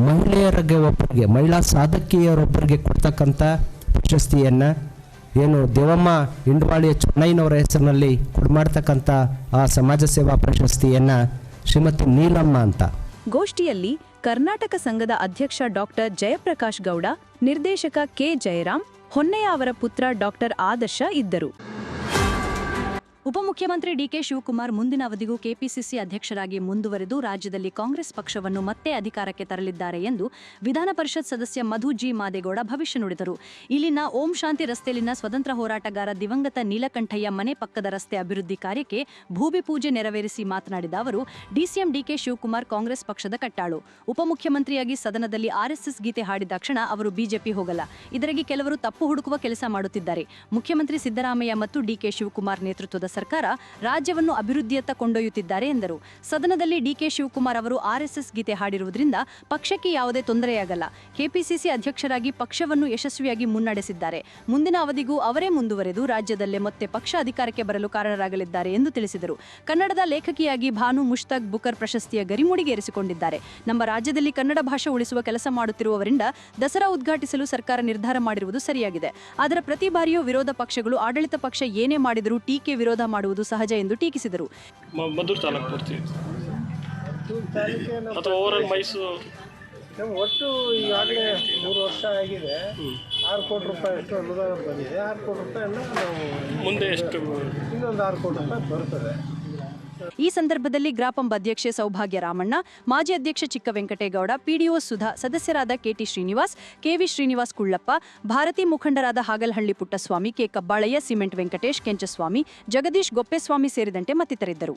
ಮಹಿಳೆಯರಿಗೆ ಒಬ್ಬರಿಗೆ, ಮಹಿಳಾ ಸಾಧಕಿಯರೊಬ್ಬರಿಗೆ ಕೊಡ್ತಕ್ಕಂಥ ಪ್ರಶಸ್ತಿಯನ್ನು ಏನು ದೇವಮ್ಮ ಇಂಡವಾಳಿಯ ಚೆನ್ನೈನವರ ಹೆಸರಿನಲ್ಲಿ ಕೊಡ್ಮಾಡ್ತಕ್ಕಂಥ ಆ ಸಮಾಜ ಸೇವಾ ಪ್ರಶಸ್ತಿಯನ್ನು ಶ್ರೀಮತಿ ನೀಲಮ್ಮ ಅಂತ. ಗೋಷ್ಠಿಯಲ್ಲಿ ಕರ್ನಾಟಕ ಸಂಘದ ಅಧ್ಯಕ್ಷ ಡಾಕ್ಟರ್ ಜಯಪ್ರಕಾಶ್ ಗೌಡ, ನಿರ್ದೇಶಕ ಕೆ ಜಯರಾಮ್, ಹೊನ್ನೆಯ ಅವರ ಪುತ್ರ ಡಾಕ್ಟರ್ ಆದರ್ಶ ಇದ್ದರು. ಉಪಮುಖ್ಯಮಂತ್ರಿ ಡಿಕೆ ಶಿವಕುಮಾರ್ ಮುಂದಿನ ಅವಧಿಗೂ ಕೆಪಿಸಿಸಿ ಅಧ್ಯಕ್ಷರಾಗಿ ಮುಂದುವರೆದು ರಾಜ್ಯದಲ್ಲಿ ಕಾಂಗ್ರೆಸ್ ಪಕ್ಷವನ್ನು ಮತ್ತೆ ಅಧಿಕಾರಕ್ಕೆ ತರಲಿದ್ದಾರೆ ಎಂದು ವಿಧಾನ ಪರಿಷತ್ ಸದಸ್ಯ ಮಧು ಜಿ ಮಾದೇಗೌಡ ಭವಿಷ್ಯ ನುಡಿದರು. ಇಲ್ಲಿನ ಓಂ ಶಾಂತಿ ರಸ್ತೆಯಲ್ಲಿನ ಸ್ವತಂತ್ರ ಹೋರಾಟಗಾರ ದಿವಂಗತ ನೀಲಕಂಠಯ್ಯ ಮನೆ ಪಕ್ಕದ ರಸ್ತೆ ಅಭಿವೃದ್ಧಿ ಕಾರ್ಯಕ್ಕೆ ಭೂಮಿ ಪೂಜೆ ನೆರವೇರಿಸಿ ಮಾತನಾಡಿದ ಅವರು ಡಿಸಿಎಂ ಡಿಕೆ ಶಿವಕುಮಾರ್ ಕಾಂಗ್ರೆಸ್ ಪಕ್ಷದ ಕಟ್ಟಾಳು. ಉಪಮುಖ್ಯಮಂತ್ರಿಯಾಗಿ ಸದನದಲ್ಲಿ ಆರ್ಎಸ್ಎಸ್ ಗೀತೆ ಹಾಡಿದ ಕ್ಷಣ ಅವರು ಬಿಜೆಪಿ ಹೋಗಲ್ಲ. ಇದರಾಗಿ ಕೆಲವರು ತಪ್ಪು ಹುಡುಕುವ ಕೆಲಸ ಮಾಡುತ್ತಿದ್ದಾರೆ. ಮುಖ್ಯಮಂತ್ರಿ ಸಿದ್ದರಾಮಯ್ಯ ಮತ್ತು ಡಿಕೆ ಶಿವಕುಮಾರ್ ನೇತೃತ್ವದ ಸರ್ಕಾರ ರಾಜ್ಯವನ್ನು ಅಭಿವೃದ್ಧಿಯತ್ತ ಕೊಂಡೊಯ್ಯುತ್ತಿದ್ದಾರೆ ಎಂದರು. ಸದನದಲ್ಲಿ ಡಿಕೆ ಶಿವಕುಮಾರ್ ಅವರು ಆರ್ಎಸ್ಎಸ್ ಗೀತೆ ಹಾಡಿರುವುದರಿಂದ ಪಕ್ಷಕ್ಕೆ ಯಾವುದೇ ತೊಂದರೆಯಾಗಲ್ಲ. ಕೆಪಿಸಿಸಿ ಅಧ್ಯಕ್ಷರಾಗಿ ಪಕ್ಷವನ್ನು ಯಶಸ್ವಿಯಾಗಿ ಮುನ್ನಡೆಸಿದ್ದಾರೆ. ಮುಂದಿನ ಅವಧಿಗೂ ಅವರೇ ಮುಂದುವರೆದು ರಾಜ್ಯದಲ್ಲೇ ಮತ್ತೆ ಪಕ್ಷ ಅಧಿಕಾರಕ್ಕೆ ಬರಲು ಕಾರಣರಾಗಲಿದ್ದಾರೆ ಎಂದು ತಿಳಿಸಿದರು. ಕನ್ನಡದ ಲೇಖಕಿಯಾಗಿ ಭಾನು ಮುಷ್ತಾಕ್ ಬುಕರ್ ಪ್ರಶಸ್ತಿಯ ಗರಿಮುಡಿಗೇರಿಸಿಕೊಂಡಿದ್ದಾರೆ ನಮ್ಮ ರಾಜ್ಯದಲ್ಲಿ ಕನ್ನಡ ಭಾಷೆ ಉಳಿಸುವ ಕೆಲಸ ಮಾಡುತ್ತಿರುವವರಿಂದ ದಸರಾ ಉದ್ಘಾಟಿಸಲು ಸರ್ಕಾರ ನಿರ್ಧಾರ ಮಾಡಿರುವುದು ಸರಿಯಾಗಿದೆ. ಆದರೆ ಪ್ರತಿ ಬಾರಿಯೂ ವಿರೋಧ ಪಕ್ಷಗಳು ಆಡಳಿತ ಪಕ್ಷ ಏನೇ ಮಾಡಿದರೂ ಟೀಕೆ ವಿರೋಧ ಮಾಡುವುದು ಸಹಜ ಎಂದು ಟೀಕಿಸಿದರು. ಮದ್ದೂರು ತಾಲೂಕು ಪೂರ್ತಿ. ಅಥವಾ ಓವರಾಲ್ ಮೈಸೂರು. ಒಟ್ಟು ಈಗಾಗಲೇ ಮೂರು ವರ್ಷ ಆಗಿದೆ. ಆರು ಕೋಟಿ ರೂಪಾಯಿ ಎಷ್ಟು ಅನುದಾನ ಬಂದಿದೆ. ಆರು ಕೋಟಿ ರೂಪಾಯಿನ ನಾವು ಮುಂದೆ ಎಷ್ಟು ಇನ್ನೊಂದು ಆರು ಕೋಟಿ ರೂಪಾಯಿ ಬರ್ತದೆ. ಈ ಸಂದರ್ಭದಲ್ಲಿ ಗ್ರಾಪಂ ಅಧ್ಯಕ್ಷೆ ಸೌಭಾಗ್ಯ ರಾಮಣ್ಣ, ಮಾಜಿ ಅಧ್ಯಕ್ಷ ಚಿಕ್ಕ ವೆಂಕಟೇಗೌಡ ಪಿಡಿಒ ಸುಧಾ, ಸದಸ್ಯರಾದ ಕೆಟಿ ಶ್ರೀನಿವಾಸ್, ಕೆವಿ ಶ್ರೀನಿವಾಸ್ ಕುಳ್ಳಪ್ಪ, ಭಾರತಿ ಮುಖಂಡರಾದ ಹಾಗಲಹಳ್ಳಿ ಪುಟ್ಟಸ್ವಾಮಿ, ಕೆ ಕಬ್ಬಾಳಯ್ಯ, ಸಿಮೆಂಟ್ ವೆಂಕಟೇಶ್, ಕೆಂಚಸ್ವಾಮಿ, ಜಗದೀಶ್ ಗೊಪ್ಪೆಸ್ವಾಮಿ ಸೇರಿದಂತೆ ಮತ್ತಿತರಿದ್ದರು.